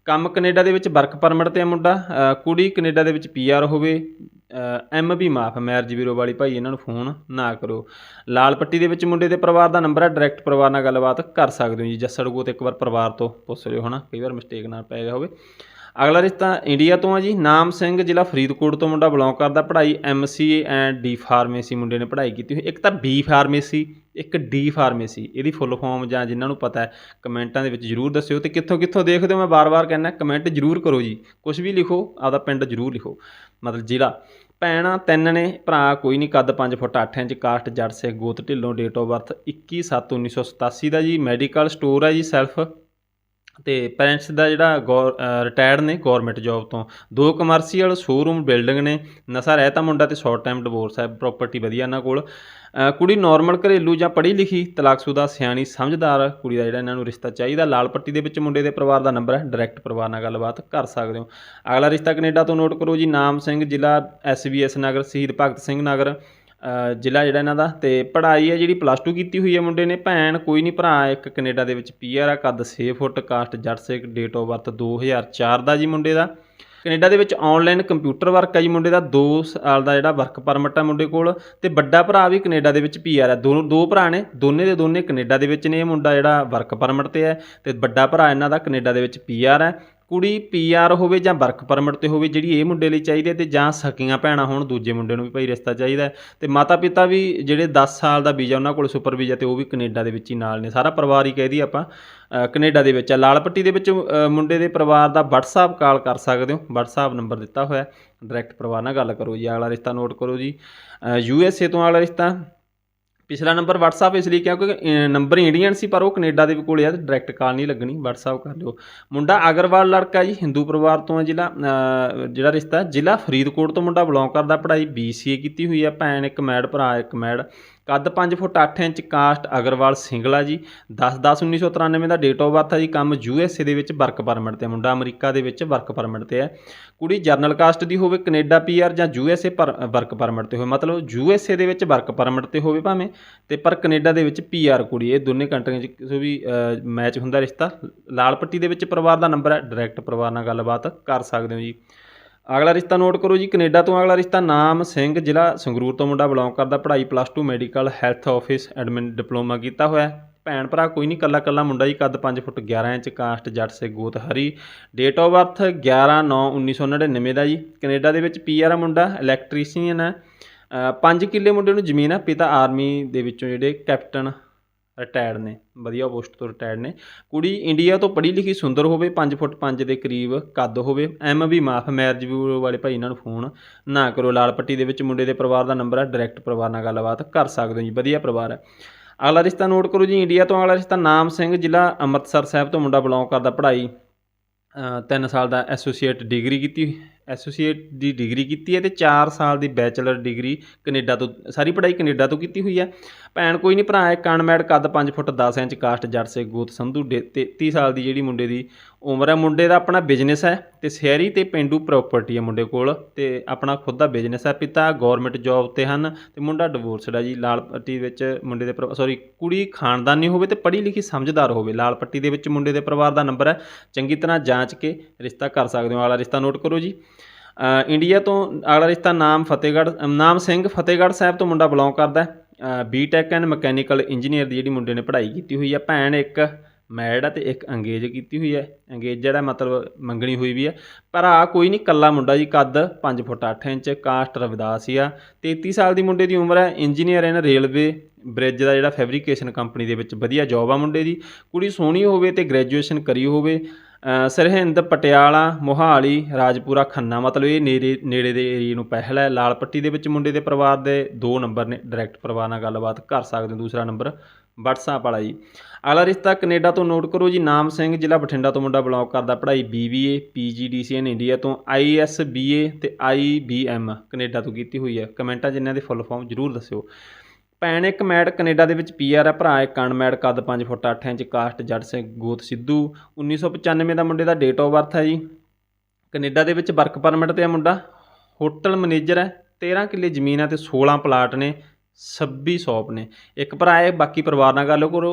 ਕੰਮ ਕੈਨੇਡਾ ਦੇ ਵਿੱਚ ਵਰਕ ਪਰਮਿਟ ਤੇ ਆ ਮੁੰਡਾ ਕੁੜੀ ਕੈਨੇਡਾ ਦੇ ਵਿੱਚ ਪੀਆਰ ਹੋਵੇ ਐਮ ਵੀ ਮਾਫ, ਮੈਰਿਜ ਬਿਊਰੋ ਵਾਲੀ ਭਾਈ, ਇਹਨਾਂ ਨੂੰ ਫੋਨ ਨਾ ਕਰੋ। ਲਾਲ ਪੱਟੀ ਦੇ ਵਿੱਚ ਮੁੰਡੇ ਦੇ ਪਰਿਵਾਰ ਦਾ ਨੰਬਰ ਹੈ, ਡਾਇਰੈਕਟ ਪਰਿਵਾਰ ਨਾਲ ਗੱਲਬਾਤ ਕਰ ਸਕਦੇ ਹੋ ਜੀ ਜੱਸੜਗੋ ਗੋਤ ਇੱਕ ਵਾਰ ਪਰਿਵਾਰ ਤੋਂ ਪੁੱਛ ਲਿਓ ਹਨਾ, ਕਈ ਵਾਰ ਮਿਸਟੇਕ ਨਾ ਪੈ ਗਿਆ ਹੋਵੇ। ਅਗਲਾ ਰਿਸ਼ਤਾ ਇੰਡੀਆ ਤੋਂ ਆ ਜੀ। ਨਾਮ ਸਿੰਘ ਜ਼ਿਲ੍ਹਾ ਫਰੀਦਕੋਟ ਤੋਂ ਮੁੰਡਾ ਬਿਲੋਂਗ ਕਰਦਾ। ਪੜ੍ਹਾਈ ਐਮਸੀਏ ਐਂਡ ਡੀ ਫਾਰਮੇਸੀ ਮੁੰਡੇ ਨੇ ਪੜ੍ਹਾਈ ਕੀਤੀ ਹੋਈ। ਇੱਕ ਤਾਂ ਬੀ ਫਾਰਮੇਸੀ ਇੱਕ ਡੀ ਫਾਰਮੇਸੀ ਇਹਦੀ ਫੁੱਲ ਫਾਰਮ ਜਾਂ ਜਿਨ੍ਹਾਂ ਨੂੰ ਪਤਾ ਹੈ, ਕਮੈਂਟਾਂ ਦੇ ਵਿੱਚ ਜਰੂਰ ਦੱਸਿਓ ਤੇ ਕਿੱਥੋਂ ਕਿੱਥੋਂ ਦੇਖਦੇ ਹੋ। ਮੈਂ ਬਾਰ-ਬਾਰ ਕਹਿੰਦਾ, ਕਮੈਂਟ ਜਰੂਰ ਕਰੋ ਜੀ। ਕੁਝ ਵੀ ਲਿਖੋ, ਆਪਦਾ ਪਿੰਡ ਜਰੂਰ ਲਿਖੋ। ਮਤਲਬ ਜ਼ਿਲ੍ਹਾ। ਭੈਣਾਂ ਤਿੰਨ ਨੇ, ਭਰਾ ਕੋਈ ਨਹੀਂ, ਕੱਦ 5 ਫੁੱਟ 8 ਇੰਚ, ਕਾਸਟ ਜੜ ਸੇ ਗੋਤ ਢਿੱਲੋਂ ਡੇਟ ਆਫ ਬਰਥ 21/7/1987 ਦਾ ਜੀ। ਮੈਡੀਕਲ ਸਟੋਰ ਹੈ ਜੀ ਸੈਲਫ ਅਤੇ ਪੈਰੈਂਟਸ ਦਾ ਜਿਹੜਾ ਗੌਰ ਰਿਟਾਇਰਡ ਨੇ ਗੌਰਮੈਂਟ ਜੌਬ ਤੋਂ। ਦੋ ਕਮਰਸ਼ੀਅਲ ਸ਼ੋਰੂਮ ਬਿਲਡਿੰਗ ਨੇ। ਨਸ਼ਾ ਰਹਿਤਾ ਮੁੰਡਾ ਤੇ ਸ਼ਾਰਟ ਟਾਈਮ ਡਿਵੋਰਸ ਹੈ ਪ੍ਰਾਪਰਟੀ ਵਧੀਆ ਇਹਨਾਂ ਕੋਲ। ਕੁੜੀ ਨਾਰਮਲ ਘਰੇਲੂ ਜਾਂ ਪੜ੍ਹੀ ਲਿਖੀ, ਤਲਾਕਸ਼ੁਦਾ, ਸਿਆਣੀ, ਸਮਝਦਾਰ ਕੁੜੀ ਦਾ ਜਿਹੜਾ ਇਹਨਾਂ ਨੂੰ ਰਿਸ਼ਤਾ ਚਾਹੀਦਾ। ਲਾਲ ਪੱਟੀ ਦੇ ਵਿੱਚ ਮੁੰਡੇ ਦੇ ਪਰਿਵਾਰ ਦਾ ਨੰਬਰ ਹੈ ਡਾਇਰੈਕਟ ਪਰਿਵਾਰ ਨਾਲ ਗੱਲਬਾਤ ਕਰ ਸਕਦੇ ਹੋ। ਅਗਲਾ ਰਿਸ਼ਤਾ ਕੈਨੇਡਾ ਤੋਂ ਨੋਟ ਕਰੋ ਜੀ, ਨਾਮ ਸਿੰਘ, ਜ਼ਿਲ੍ਹਾ ਐਸਬੀਐਸ ਨਗਰ, ਸ਼ਹੀਦ ਭਗਤ ਸਿੰਘ ਨਗਰ। ਜ਼ਿਲ੍ਹਾ ਜਿਹੜਾ ਇਹਨਾਂ ਦਾ ਤੇ ਪੜ੍ਹਾਈ ਹੈ ਜਿਹੜੀ ਪਲੱਸ 2 ਕੀਤੀ ਹੋਈ ਹੈ ਮੁੰਡੇ ਨੇ। ਭੈਣ ਕੋਈ ਨਹੀਂ ਭਰਾ, ਇੱਕ ਕੈਨੇਡਾ ਦੇ ਵਿੱਚ ਪੀਆਰ ਆ, ਕੱਦ 6 foot, caste Jatt Sikh date of birth 2004 ਦਾ ਜੀ ਮੁੰਡੇ ਦਾ। ਕੈਨੇਡਾ ਦੇ ਵਿੱਚ ਆਨਲਾਈਨ ਕੰਪਿਊਟਰ ਵਰਕ ਹੈ ਜੀ ਮੁੰਡੇ ਦਾ 2 ਸਾਲ ਦਾ ਜਿਹੜਾ ਵਰਕ ਪਰਮਿਟ ਹੈ ਮੁੰਡੇ ਕੋਲ। ਤੇ ਵੱਡਾ ਭਰਾ ਵੀ ਕੈਨੇਡਾ ਦੇ ਵਿੱਚ ਪੀਆਰ ਹੈ ਦੋ ਦੋ ਭਰਾ ਨੇ, ਦੋਨੇ ਦੇ ਦੋਨੇ ਕੈਨੇਡਾ ਦੇ ਵਿੱਚ ਨੇ ਇਹ ਮੁੰਡਾ ਜਿਹੜਾ ਵਰਕ ਪਰਮਿਟ ਤੇ ਹੈ। ਤੇ ਵੱਡਾ ਭਰਾ ਇਹਨਾਂ ਦਾ ਕੈਨੇਡਾ ਦੇ ਵਿੱਚ ਪੀਆਰ ਹੈ ਕੁੜੀ ਪੀਆਰ ਹੋਵੇ ਜਾਂ ਵਰਕ ਪਰਮਿਟ ਤੇ ਹੋਵੇ ਜਿਹੜੀ ਇਹ ਮੁੰਡੇ ਲਈ ਚਾਹੀਦੀ ਹੈ ਤੇ ਜਾਂ ਸਕੀਆਂ ਭੈਣਾਂ ਹੋਣ ਦੂਜੇ ਮੁੰਡੇ ਨੂੰ ਵੀ ਭਾਈ ਰਿਸ਼ਤਾ ਚਾਹੀਦਾ ਹੈ। ਤੇ ਮਾਤਾ ਪਿਤਾ ਵੀ ਜਿਹੜੇ 10 ਸਾਲ ਦਾ ਵੀਜ਼ਾ ਉਹਨਾਂ ਕੋਲ ਸੁਪਰ ਵੀਜ਼ਾ ਤੇ ਉਹ ਵੀ ਕੈਨੇਡਾ ਦੇ ਵਿੱਚ ਹੀ ਨਾਲ ਨੇ। ਸਾਰਾ ਪਰਿਵਾਰ ਹੀ ਕਹਿ ਦਈਏ ਆਪਾਂ ਅ, ਕੈਨੇਡਾ ਦੇ ਵਿੱਚ ਆ ਲਾਲ ਪੱਟੀ ਦੇ ਵਿੱਚ ਮੁੰਡੇ ਦੇ ਪਰਿਵਾਰ ਦਾ WhatsApp ਕਾਲ ਕਰ ਸਕਦੇ ਹੋ। WhatsApp ਨੰਬਰ ਦਿੱਤਾ ਹੋਇਆ ਡਾਇਰੈਕਟ ਪਰਿਵਾਰ ਨਾਲ ਗੱਲ ਕਰੋ ਜੀ ਅਗਲਾ ਰਿਸ਼ਤਾ ਨੋਟ ਕਰੋ ਜੀ। ਯੂ ਐਸ ਏ ਤੋਂ ਅਗਲਾ ਰਿਸ਼ਤਾ। ਪਿਛਲਾ ਨੰਬਰ WhatsApp ਇਸ ਲਈ ਕਿਉਂਕਿ ਨੰਬਰ ਇੰਡੀਅਨ ਸੀ, ਪਰ ਉਹ ਕੈਨੇਡਾ ਦੇ ਕੋਲ ਆ ਤੇ ਡਾਇਰੈਕਟ ਕਾਲ ਨਹੀਂ ਲੱਗਣੀ, WhatsApp ਕਰ ਲਿਓ। ਮੁੰਡਾ ਅਗਰਵਾਲ ਲੜਕਾ ਜੀ, ਹਿੰਦੂ ਪਰਿਵਾਰ ਤੋਂ ਹੈ ਜ਼ਿਲ੍ਹਾ ਜਿਹੜਾ ਰਿਸ਼ਤਾ, ਜ਼ਿਲ੍ਹਾ ਫਰੀਦਕੋਟ ਤੋਂ ਮੁੰਡਾ ਬਿਲੋਂਗ ਕਰਦਾ, ਪੜ੍ਹਾਈ BCA ਕੀਤੀ ਹੋਈ ਹੈ ਭੈਣ ਇੱਕ ਮੈਡ, ਭਰਾ ਇੱਕ ਮੈਡ। ਕੱਦ 5 foot 8 inch caste Aggarwal Singla ਜੀ 10/10/1993 ਦਾ ਡੇਟ ਆਫ ਬਰਥ ਹੈ ਜੀ, ਕੰਮ ਯੂ ਐੱਸ ਏ ਦੇ ਵਿੱਚ ਵਰਕ ਪਰਮਿਟ ਤੇ ਮੁੰਡਾ ਅਮਰੀਕਾ ਦੇ ਵਿੱਚ ਵਰਕ ਪਰਮਿਟ ਤੇ ਹੈ ਕੁੜੀ ਜਰਨਲ ਕਾਸਟ ਦੀ ਹੋਵੇ, ਕੈਨੇਡਾ ਪੀਆਰ ਜਾਂ ਯੂ USA ਪਰ ਵਰਕ ਪਰਮਿਟ ਤੇ ਹੋਵੇ, ਮਤਲਬ ਯੂ ਐੱਸ ਏ ਦੇ ਵਿੱਚ ਵਰਕ ਪਰਮਿਟ ਤੇ ਹੋਵੇ ਭਾਵੇਂ, ਤੇ ਪਰ ਕੈਨੇਡਾ ਦੇ ਵਿੱਚ ਪੀਆਰ ਕੁੜੀ, ਇਹ ਦੋਨੇ ਕੰਟਰੀਆਂ 'ਚ ਵੀ ਮੈਚ ਹੁੰਦਾ ਰਿਸ਼ਤਾ। ਲਾਲ ਪੱਟੀ ਦੇ ਵਿੱਚ ਪਰਿਵਾਰ ਦਾ ਨੰਬਰ ਹੈ ਡਾਇਰੈਕਟ ਪਰਿਵਾਰ ਨਾਲ ਗੱਲਬਾਤ ਕਰ ਸਕਦੇ ਹੋ ਜੀ। ਅਗਲਾ ਰਿਸ਼ਤਾ ਨੋਟ ਕਰੋ ਜੀ, ਕੈਨੇਡਾ ਤੋਂ ਅਗਲਾ ਰਿਸ਼ਤਾ ਨਾਮ ਸਿੰਘ, ਜ਼ਿਲ੍ਹਾ ਸੰਗਰੂਰ ਤੋਂ ਮੁੰਡਾ ਬਿਲੋਂਗ ਕਰਦਾ, ਪੜ੍ਹਾਈ plus 2 medical health office admin diploma ਕੀਤਾ ਹੋਇਆ ਭੈਣ ਭਰਾ ਕੋਈ ਨਹੀਂ ਕੱਲਾ ਕੱਲਾ ਮੁੰਡਾ ਜੀ, ਕੱਦ 5 ਫੁੱਟ 11 ਇੰਚ, ਕਾਸਟ ਜੱਟ ਸੇ ਗੋਤ ਹਰੀ। ਡੇਟ ਆਫ ਬਰਥ 11 9 1999 ਦਾ ਜੀ। ਕੈਨੇਡਾ ਦੇ ਵਿੱਚ ਪੀਆਰ ਆ ਮੁੰਡਾ ਇਲੈਕਟ੍ਰੀਸ਼ੀਅਨ ਹੈ। 5 ਕਿੱਲੇ ਮੁੰਡੇ ਨੂੰ ਜ਼ਮੀਨ ਆ ਪਿਤਾ ਆਰਮੀ ਦੇ ਵਿੱਚੋਂ ਜਿਹੜੇ ਕੈਪਟਨ ਰਿਟਾਇਰਡ ਨੇ, ਵਧੀਆ ਪੋਸਟ ਤੋਂ ਰਿਟਾਇਰਡ ਨੇ। ਕੁੜੀ ਇੰਡੀਆ ਤੋਂ ਪੜ੍ਹੀ ਲਿਖੀ ਸੁੰਦਰ ਹੋਵੇ 5 ਫੁੱਟ 5 ਦੇ ਕਰੀਬ ਕੱਦ ਹੋਵੇ, ਐਮ ਵੀ ਮਾਫ, ਮੈਰਿਜ ਬਿਊਰੋ ਵਾਲੇ ਭਾਈ ਇਹਨਾਂ ਨੂੰ ਫੋਨ ਨਾ ਕਰੋ, ਲਾਲ ਪੱਟੀ ਦੇ ਵਿੱਚ ਮੁੰਡੇ ਦੇ ਪਰਿਵਾਰ ਦਾ ਨੰਬਰ ਹੈ ਡਾਇਰੈਕਟ ਪਰਿਵਾਰ ਨਾਲ ਗੱਲਬਾਤ ਕਰ ਸਕਦੇ ਹੋ ਜੀ, ਵਧੀਆ ਪਰਿਵਾਰ ਹੈ ਅਗਲਾ ਰਿਸ਼ਤਾ ਨੋਟ ਕਰੋ ਜੀ, ਇੰਡੀਆ ਤੋਂ ਅਗਲਾ ਰਿਸ਼ਤਾ ਨਾਮ ਸਿੰਘ, ਜ਼ਿਲ੍ਹਾ ਅੰਮ੍ਰਿਤਸਰ ਸਾਹਿਬ ਤੋਂ ਮੁੰਡਾ ਬਿਲੋਂਗ ਕਰਦਾ, ਪੜ੍ਹਾਈ 3 ਸਾਲ ਦਾ ਐਸੋਸੀਏਟ ਡਿਗਰੀ ਕੀਤੀ ਐਸੋਸੀਏਟ ਦੀ ਡਿਗਰੀ ਕੀਤੀ ਹੈ ਤੇ 4 ਸਾਲ ਦੀ ਬੈਚਲਰ ਡਿਗਰੀ ਕੈਨੇਡਾ ਤੋਂ, ਸਾਰੀ ਪੜ੍ਹਾਈ ਕੈਨੇਡਾ ਤੋਂ ਕੀਤੀ ਹੋਈ ਹੈ। ਭੈਣ ਕੋਈ ਨਹੀਂ, ਭਰਾ ਹੈ ਅਨਮੈਡ ਕੱਦ 5 ਫੁੱਟ 10 ਇੰਚ, ਕਾਸਟ ਜੱਟ ਸੇ ਗੋਤ ਸੰਧੂ, ਡੇ- 33 ਸਾਲ ਦੀ ਜਿਹੜੀ ਮੁੰਡੇ ਦੀ ਉਮਰ ਹੈ, ਮੁੰਡੇ ਦਾ ਆਪਣਾ ਬਿਜ਼ਨਸ ਹੈ ਤੇ ਸ਼ਹਿਰੀ ਤੇ ਪਿੰਡੂ ਪ੍ਰਾਪਰਟੀ ਹੈ ਮੁੰਡੇ ਕੋਲ ਤੇ ਆਪਣਾ ਖੁਦ ਦਾ ਬਿਜ਼ਨਸ ਹੈ। ਪਿਤਾ ਗਵਰਨਮੈਂਟ ਜੌਬ ਤੇ ਹਨ ਤੇ ਮੁੰਡਾ ਡਿਵੋਰਸਡ ਹੈ ਜੀ, ਲਾਲ ਪੱਟੀ ਵਿੱਚ ਮੁੰਡੇ ਦੇ ਸੌਰੀ ਕੁੜੀ ਖਾਨਦਾਨੀ ਹੋਵੇ ਤੇ ਪੜ੍ਹੀ ਲਿਖੀ ਸਮਝਦਾਰ ਹੋਵੇ, ਲਾਲ ਪੱਟੀ ਦੇ ਵਿੱਚ ਮੁੰਡੇ ਦੇ ਪਰਿਵਾਰ ਦਾ ਨੰਬਰ ਹੈ। ਚੰਗੀ ਤਰ੍ਹਾਂ ਜਾਂਚ ਕੇ ਰਿਸ਼ਤਾ ਕਰ ਸਕਦੇ ਹੋ ਵਾਲਾ ਰਿਸ਼ਤਾ ਨੋਟ ਕਰੋ ਜੀ। ਇੰਡੀਆ ਤੋਂ ਅਗਲਾ ਰਿਸ਼ਤਾ ਨਾਮ ਫਤਿਹਗੜ੍ਹ, ਨਾਮ ਸਿੰਘ ਫਤਿਹਗੜ੍ਹ ਸਾਹਿਬ ਤੋਂ ਮੁੰਡਾ ਬਿਲੋਂਗ ਕਰਦਾ B tech and mechanical engineer ਦੀ ਜਿਹੜੀ ਮੁੰਡੇ ਨੇ ਪੜ੍ਹਾਈ ਕੀਤੀ ਹੋਈ ਹੈ। ਭੈਣ ਇੱਕ ਮੈਡ ਆ ਤੇ ਇੱਕ ਅੰਗੇਜ ਕੀਤੀ ਹੋਈ ਹੈ। ਅੰਗੇਜ ਜਿਹੜਾ ਮਤਲਬ ਮੰਗਣੀ ਹੋਈ ਵੀ ਹੈ। ਪਰ ਭਰਾ ਕੋਈ ਨਹੀਂ ਕੱਲਾ ਮੁੰਡਾ ਜੀ, ਕੱਦ 5 ਫੁੱਟ 8 ਇੰਚ, ਕਾਸਟ ਰਵਿਦਾਸ ਆ। 33 ਸਾਲ ਦੀ ਮੁੰਡੇ ਦੀ ਉਮਰ ਹੈ। ਇੰਜੀਨੀਅਰ ਹੈ ਰੇਲਵੇ ਬ੍ਰਿਜ ਦਾ ਜਿਹੜਾ ਫੈਬਰੀਕੇਸ਼ਨ ਕੰਪਨੀ ਦੇ ਵਿੱਚ ਵਧੀਆ ਜੌਬ ਆ ਮੁੰਡੇ ਦੀ। ਕੁੜੀ ਸੋਹਣੀ ਹੋਵੇ ਤੇ ਗ੍ਰੈਜੂਏਸ਼ਨ ਕਰੀ ਹੋਵੇ। ਸਰਹਿੰਦ, ਪਟਿਆਲਾ, ਮੋਹਾਲੀ, ਰਾਜਪੁਰਾ, ਖੰਨਾ, ਮਤਲਬ ਇਹ ਨੇੜੇ ਨੇੜੇ ਦੇ ਏਰੀਏ ਨੂੰ ਪਹਿਲ ਹੈ। ਲਾਲ ਪੱਟੀ ਦੇ ਵਿੱਚ ਮੁੰਡੇ ਦੇ ਪਰਿਵਾਰ ਦੇ ਦੋ ਨੰਬਰ ਨੇ। ਡਾਇਰੈਕਟ ਪਰਿਵਾਰ ਨਾਲ ਗੱਲਬਾਤ ਕਰ ਸਕਦੇ ਹੋ। ਦੂਸਰਾ ਨੰਬਰ WhatsApp ਵਾਲਾ ਜੀ। ਅਗਲਾ ਰਿਸ਼ਤਾ ਕੈਨੇਡਾ ਤੋਂ ਨੋਟ ਕਰੋ ਜੀ। ਨਾਮ ਸਿੰਘ, ਜ਼ਿਲ੍ਹਾ ਬਠਿੰਡਾ ਤੋਂ ਮੁੰਡਾ ਬਿਲੋਂਗ ਕਰਦਾ। ਪੜ੍ਹਾਈ BBA PGDCN ਇੰਡੀਆ ਤੋਂ ISBA ਤੇ IBM ਕੈਨੇਡਾ ਤੋਂ ਕੀਤੀ ਹੋਈ ਹੈ। ਕਮੈਂਟਾਂ ਜਿਨ੍ਹਾਂ ਦੇ ਫੁੱਲ ਫਾਰਮ ਜ਼ਰੂਰ ਦੱਸਿਓ। ਭੈਣ ਇੱਕ ਮੈਡ ਕੈਨੇਡਾ ਦੇ ਵਿੱਚ ਪੀਆਰ ਹੈ, ਭਰਾ ਇੱਕ ਅਨਮੈਡ ਕੱਦ 5 ਫੁੱਟ 8 ਇੰਚ, ਕਾਸਟ ਜੱਟ ਸਿੰਘ ਗੋਤ ਸਿੱਧੂ 1995 ਦਾ ਮੁੰਡੇ ਦਾ ਡੇਟ ਆਫ ਬਰਥ ਹੈ ਜੀ। ਕੈਨੇਡਾ ਦੇ ਵਿੱਚ ਵਰਕ ਪਰਮਿਟ ਤੇ ਆ ਮੁੰਡਾ। ਹੋਟਲ ਮੈਨੇਜਰ ਹੈ 13 ਕਿੱਲੇ ਜ਼ਮੀਨ ਹੈ ਤੇ 16 ਪਲਾਟ ਨੇ 26 ਸ਼ੌਪ ਨੇ। ਇੱਕ ਭਰਾ ਹੈ, ਬਾਕੀ ਪਰਿਵਾਰ ਨਾਲ ਗੱਲ ਕਰੋ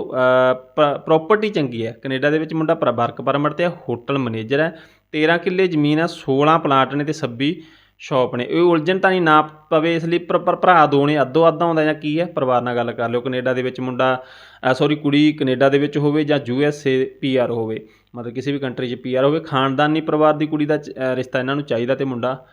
ਪ੍ਰਾਪਰਟੀ ਚੰਗੀ ਹੈ। ਕੈਨੇਡਾ ਦੇ ਵਿੱਚ ਮੁੰਡਾ ਪਰ ਵਰਕ ਪਰਮਿਟ ਤੇ ਆ, ਹੋਟਲ ਮੈਨੇਜਰ ਹੈ 13 ਕਿੱਲੇ ਜ਼ਮੀਨ ਹੈ 16 ਪਲਾਟ ਨੇ ਤੇ 26 ਸ਼ੌਪ ਨੇ। ਇਹ ਉਲਝਣ ਤਾਂ ਨਹੀਂ ਨਾ ਪਵੇ ਇਸ ਲਈ ਪਰ ਭਰਾ ਦੋ ਨੇ ਅੱਧੋ ਅੱਧਾ ਆਉਂਦਾ ਜਾਂ ਕੀ ਹੈ ਪਰਿਵਾਰ ਨਾਲ ਗੱਲ ਕਰ ਲਿਓ। ਕੈਨੇਡਾ ਦੇ ਵਿੱਚ ਮੁੰਡਾ ਸੌਰੀ ਕੁੜੀ ਕੈਨੇਡਾ ਦੇ ਵਿੱਚ ਹੋਵੇ ਜਾਂ U S A P R ਹੋਵੇ। ਮਤਲਬ ਕਿਸੇ ਵੀ ਕੰਟਰੀ 'ਚ ਪੀ ਆਰ ਹੋਵੇ। ਖਾਨਦਾਨੀ ਪਰਿਵਾਰ ਦੀ ਕੁੜੀ ਦਾ ਚ- ਰਿਸ਼ਤਾ ਇਹਨਾਂ ਨੂੰ ਚਾਹੀਦਾ ਤੇ ਮੁੰਡਾ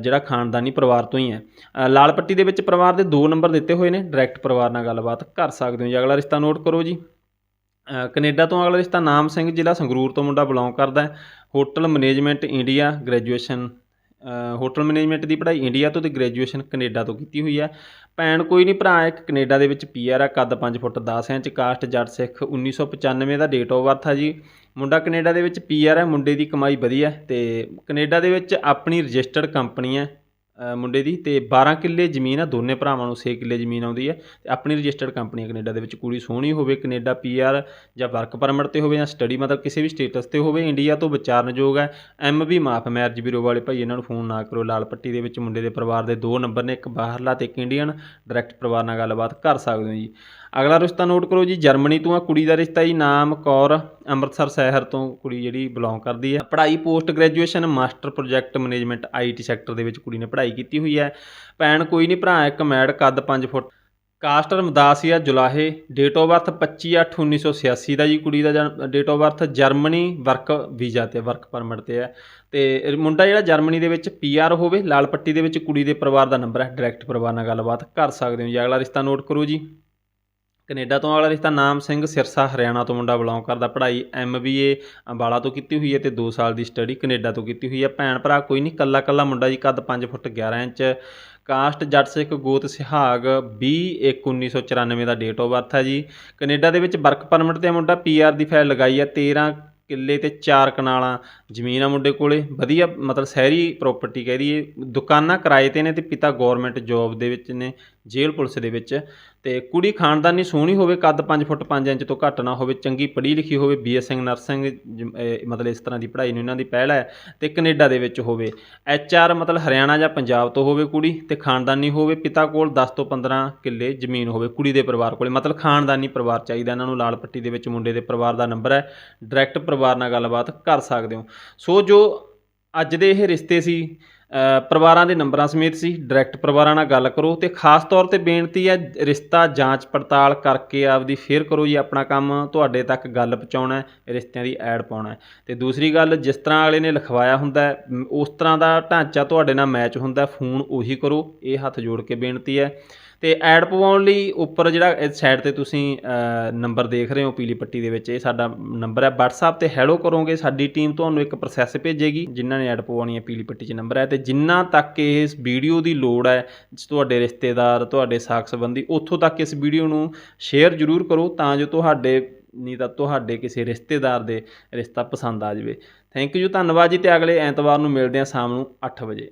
ਜਿਹੜਾ ਖਾਨਦਾਨੀ ਪਰਿਵਾਰ ਤੋਂ ਹੀ ਹੈ। ਅ, ਲਾਲ ਪੱਟੀ ਦੇ ਵਿੱਚ ਪਰਿਵਾਰ ਦੇ ਦੋ ਨੰਬਰ ਦਿੱਤੇ ਹੋਏ ਨੇ। ਡਾਇਰੈਕਟ ਪਰਿਵਾਰ ਨਾਲ ਗੱਲਬਾਤ ਕਰ ਸਕਦੇ ਹੋ ਜੀ। ਅਗਲਾ ਰਿਸ਼ਤਾ ਨੋਟ ਕਰੋ ਜੀ। ਅ, ਕੈਨੇਡਾ ਤੋਂ ਅਗਲਾ ਰਿਸ਼ਤਾ ਨਾਮ ਸਿੰਘ ਜ਼ਿਲ੍ਹਾ ਸੰਗਰੂਰ ਤੋਂ ਮੁੰਡਾ ਬਿਲੋਂਗ ਕਰਦਾ ਹੈ। Hotel management India graduation hotel management ਦੀ ਪੜ੍ਹਾਈ ਇੰਡੀਆ ਤੋਂ ਤੇ ਗ੍ਰੈਜੂਏਸ਼ਨ ਕੈਨੇਡਾ ਤੋਂ ਕੀਤੀ ਹੋਈ ਹੈ। ਭੈਣ ਕੋਈ ਨਹੀਂ, ਭਰਾ ਇੱਕ ਕੈਨੇਡਾ ਦੇ ਵਿੱਚ ਪੀਆਰ ਆ, ਕੱਦ 5 ਫੁੱਟ 10 ਇੰਚ, ਕਾਸਟ ਜੱਟ ਸਿੱਖ 1995 ਦਾ ਡੇਟ ਆਫ ਬਰਥ ਆ ਜੀ। ਮੁੰਡਾ ਕੈਨੇਡਾ ਦੇ ਵਿੱਚ ਪੀਆਰ ਹੈ, ਮੁੰਡੇ ਦੀ ਕਮਾਈ ਵਧੀਆ ਹੈ ਤੇ ਕੈਨੇਡਾ ਦੇ ਵਿੱਚ ਆਪਣੀ ਰਜਿਸਟਰਡ ਕੰਪਨੀ ਹੈ। ਮੁੰਡੇ ਦੀ ਤੇ 12 ਕਿੱਲੇ ਜ਼ਮੀਨ ਆ, ਦੋਨੇ ਭਰਾਵਾਂ ਨੂੰ 6 ਕਿੱਲੇ ਜ਼ਮੀਨ ਆਉਂਦੀ ਹੈ ਤੇ ਆਪਣੀ ਰਜਿਸਟਰਡ ਕੰਪਨੀ ਹੈ ਕੈਨੇਡਾ ਦੇ ਵਿੱਚ ਕੁੜੀ ਸੋਹਣੀ ਹੋਵੇ, ਕੈਨੇਡਾ ਪੀਆਰ ਜਾਂ ਵਰਕ ਪਰਮਿਟ ਤੇ ਹੋਵੇ ਜਾਂ ਸਟੱਡੀ ਮਤਲਬ ਕਿਸੇ ਵੀ ਸਟੇਟਸ ਤੇ ਹੋਵੇ, ਇੰਡੀਆ ਤੋਂ ਵਿਚਾਰਨਯੋਗ ਹੈ, ਐਮ ਵੀ ਮਾਫ, ਮੈਰਿਜ ਬਿਊਰੋ ਵਾਲੇ ਭਾਈ ਇਹਨਾਂ ਨੂੰ ਫੋਨ ਨਾ ਕਰੋ ਲਾਲ ਪੱਟੀ ਦੇ ਵਿੱਚ ਮੁੰਡੇ ਦੇ ਪਰਿਵਾਰ ਦੇ ਦੋ ਨੰਬਰ ਨੇ, ਇੱਕ ਬਾਹਰਲਾ ਤੇ ਇੱਕ ਇੰਡੀਅਨ, ਡਾਇਰੈਕਟ ਪਰਿਵਾਰ ਨਾਲ ਗੱਲਬਾਤ ਕਰ ਸਕਦੇ ਹੋ ਜੀ। ਅਗਲਾ ਰਿਸ਼ਤਾ ਨੋਟ ਕਰੋ ਜੀ, ਜਰਮਨੀ ਤੋਂ ਆ, ਕੁੜੀ ਦਾ ਰਿਸ਼ਤਾ ਜੀ, ਨਾਮ ਕੌਰ, ਅੰਮ੍ਰਿਤਸਰ ਸ਼ਹਿਰ ਤੋਂ ਕੁੜੀ ਜਿਹੜੀ ਬਿਲੋਂਗ ਕਰਦੀ ਹੈ। ਪੜ੍ਹਾਈ post graduation master project management IT sector ਦੇ ਵਿੱਚ ਕੁੜੀ ਨੇ ਪੜ੍ਹਾਈ ਕੀਤੀ ਹੋਈ ਹੈ। ਭੈਣ ਕੋਈ ਨਹੀਂ, ਭਰਾ ਇੱਕ ਮੈਡ, ਕੱਦ 5 ਫੁੱਟ। ਕਾਸਟ ਰਮਦਾਸੀਆ ਜੁਲਾਹੇ ਡੇਟ ਆਫ ਬਰਥ 25/8/1986 ਦਾ ਜੀ ਕੁੜੀ ਦਾ date of birth Germany work visa ਤੇ ਵਰਕ ਪਰਮਿਟ ਤੇ ਹੈ। ਤੇ ਮੁੰਡਾ ਜਿਹੜਾ ਜਰਮਨੀ ਦੇ ਵਿੱਚ ਪੀਆਰ ਹੋਵੇ, ਲਾਲ ਪੱਟੀ ਦੇ ਵਿੱਚ ਕੁੜੀ ਦੇ ਪਰਿਵਾਰ ਦਾ ਨੰਬਰ ਹੈ ਡਾਇਰੈਕਟ ਪਰਿਵਾਰ ਨਾਲ ਗੱਲਬਾਤ ਕਰ ਸਕਦੇ ਹੋ ਜੀ। ਅਗਲਾ ਰਿਸ਼ਤਾ ਨੋਟ ਕਰੋ ਜੀ। ਕੈਨੇਡਾ ਤੋਂ ਵਾਲਾ ਰਿਸ਼ਤਾ ਨਾਮ ਸਿੰਘ ਸਿਰਸਾ, ਹਰਿਆਣਾ ਤੋਂ ਮੁੰਡਾ ਬਿਲੋਂਗ ਕਰਦਾ। ਪੜ੍ਹਾਈ ਐਮਬੀਏ ਅੰਬਾਲਾ ਤੋਂ ਕੀਤੀ ਹੋਈ ਹੈ ਤੇ 2 ਸਾਲ ਦੀ ਸਟੱਡੀ ਕੈਨੇਡਾ ਤੋਂ ਕੀਤੀ ਹੋਈ ਹੈ। ਭੈਣ ਭਰਾ ਕੋਈ ਨਹੀਂ, ਕੱਲਾ ਕੱਲਾ ਮੁੰਡਾ ਜੀ, ਕੱਦ 5 ਫੁੱਟ 11 ਇੰਚ। ਕਾਸਟ ਜੱਟ ਸਿੱਖ ਗੋਤ ਸਿਹਾਗ 20 ਇੱਕ 1994 ਦਾ ਡੇਟ ਆਫ ਬਰਥ ਹੈ ਜੀ। ਕੈਨੇਡਾ ਦੇ ਵਿੱਚ ਵਰਕ ਪਰਮਿਟ ਤੇ ਮੁੰਡਾ ਪੀਆਰ ਦੀ ਫਾਈਲ ਲਗਾਈ ਹੈ। 13 ਕਿੱਲੇ ਤੇ ਚਾਰ ਕਨਾਲਾਂ ਜ਼ਮੀਨ ਆ ਮੁੰਡੇ ਕੋਲੇ। ਵਧੀਆ ਮਤਲਬ ਸ਼ਹਿਰੀ ਪ੍ਰਾਪਰਟੀ ਕਹਿ ਦਈਏ। ਦੁਕਾਨਾਂ ਕਿਰਾਏ ਤੇ ਨੇ ਤੇ ਪਿਤਾ ਗਵਰਨਮੈਂਟ ਜੌਬ ਦੇ ਵਿੱਚ ਨੇ, ਜੇਲ੍ਹ ਪੁਲਿਸ ਦੇ ਵਿੱਚ। ਤੇ ਕੁੜੀ ਖਾਨਦਾਨੀ ਸੋਹਣੀ ਹੋਵੇ, ਕੱਦ 5 ਫੁੱਟ 5 ਇੰਚ ਤੋਂ ਘੱਟ ਨਾ ਹੋਵੇ, ਚੰਗੀ ਪੜ੍ਹੀ ਲਿਖੀ ਹੋਵੇ ਬੀਐਸਸੀ ਨਰਸਿੰਗ ਮਤਲਬ ਇਸ ਤਰ੍ਹਾਂ ਦੀ ਪੜ੍ਹਾਈ ਨੂੰ ਇਹਨਾਂ ਦੀ ਪਹਿਲ ਹੈ ਤੇ ਕੈਨੇਡਾ ਦੇ ਵਿੱਚ ਹੋਵੇ। ਐਚਆਰ ਮਤਲਬ ਹਰਿਆਣਾ ਜਾਂ ਪੰਜਾਬ ਤੋਂ ਹੋਵੇ ਕੁੜੀ ਤੇ ਖਾਨਦਾਨੀ ਹੋਵੇ, ਪਿਤਾ ਕੋਲ 10 ਤੋਂ 15 ਕਿੱਲੇ ਜ਼ਮੀਨ ਹੋਵੇ ਕੁੜੀ ਦੇ ਪਰਿਵਾਰ ਕੋਲੇ। ਮਤਲਬ ਖਾਨਦਾਨੀ ਪਰਿਵਾਰ ਚਾਹੀਦਾ ਇਹਨਾਂ ਨੂੰ, ਲਾਲ ਪੱਟੀ ਦੇ ਵਿੱਚ ਮੁੰਡੇ ਦੇ ਪਰਿਵਾਰ ਦਾ ਨੰਬਰ ਹੈ, ਡਾਇਰੈਕਟ ਪਰਿਵਾਰ ਨਾਲ ਗੱਲਬਾਤ ਕਰ ਸਕਦੇ ਹੋ। ਸੋ ਜੋ ਅੱਜ ਦੇ ਇਹ ਰਿਸ਼ਤੇ ਸੀ ਪਰਿਵਾਰਾਂ ਦੇ ਨੰਬਰਾਂ ਸਮੇਤ ਸੀ ਡਾਇਰੈਕਟ ਪਰਿਵਾਰਾਂ ਨਾਲ ਗੱਲ ਕਰੋ ਤੇ ਖਾਸ ਤੌਰ ਤੇ ਬੇਨਤੀ ਹੈ, ਰਿਸ਼ਤਾ ਜਾਂਚ ਪੜਤਾਲ ਕਰਕੇ ਆਪਦੀ ਫੇਰ ਕਰੋ ਜੀ ਆਪਣਾ ਕੰਮ, ਤੁਹਾਡੇ ਤੱਕ ਗੱਲ ਪਹੁੰਚਾਉਣਾ ਰਿਸ਼ਤਿਆਂ ਦੀ ਐਡ ਪਾਉਣਾ ਹੈ। ਤੇ ਦੂਸਰੀ ਗੱਲ, ਜਿਸ ਤਰ੍ਹਾਂ ਵਾਲੇ ਨੇ ਲਿਖਵਾਇਆ ਹੁੰਦਾ ਉਸ ਤਰ੍ਹਾਂ ਦਾ ਢਾਂਚਾ ਤੁਹਾਡੇ ਨਾਲ ਮੈਚ ਹੁੰਦਾ ਫੋਨ ਉਹੀ ਕਰੋ, ਇਹ ਹੱਥ ਜੋੜ ਕੇ ਬੇਨਤੀ ਹੈ। ਤੇ ਐਡ ਪਵਾਉਣ ਲਈ ਉੱਪਰ ਜਿਹੜਾ ਇਸ ਸਾਈਡ ਤੇ ਤੁਸੀਂ ਨੰਬਰ ਦੇਖ ਰਹੇ ਹੋ ਪੀਲੀ ਪੱਟੀ ਦੇ ਵਿੱਚ, ਇਹ ਸਾਡਾ ਨੰਬਰ ਹੈ। WhatsApp ਤੇ ਹੈਲੋ ਕਰੋਗੇ, ਸਾਡੀ ਟੀਮ ਤੁਹਾਨੂੰ ਇੱਕ ਪ੍ਰੋਸੈਸ ਭੇਜੇਗੀ, ਜਿਨ੍ਹਾਂ ਨੇ ਐਡ ਪਵਾਉਣੀ ਹੈ ਪੀਲੀ ਪੱਟੀ 'ਚ ਨੰਬਰ ਹੈ। ਤੇ ਜਿੰਨਾ ਤੱਕ ਇਸ ਵੀਡੀਓ ਦੀ ਲੋੜ ਹੈ ਤੁਹਾਡੇ ਰਿਸ਼ਤੇਦਾਰ, ਤੁਹਾਡੇ ਸਾਕ ਸੰਬੰਧੀ, ਉੱਥੋਂ ਤੱਕ ਇਸ ਵੀਡੀਓ ਨੂੰ ਸ਼ੇਅਰ ਜ਼ਰੂਰ ਕਰੋ, ਤਾਂ ਜੋ ਤੁਹਾਡੇ, ਨਹੀਂ ਤਾਂ ਤੁਹਾਡੇ ਕਿਸੇ ਰਿਸ਼ਤੇਦਾਰ ਦੇ ਰਿਸ਼ਤਾ ਪਸੰਦ ਆ ਜਾਵੇ। ਥੈਂਕ ਯੂ ਧੰਨਵਾਦ ਜੀ, ਤੇ ਅਗਲੇ ਐਤਵਾਰ ਨੂੰ ਮਿਲਦੇ ਹਾਂ ਸ਼ਾਮ ਨੂੰ 8 ਵਜੇ।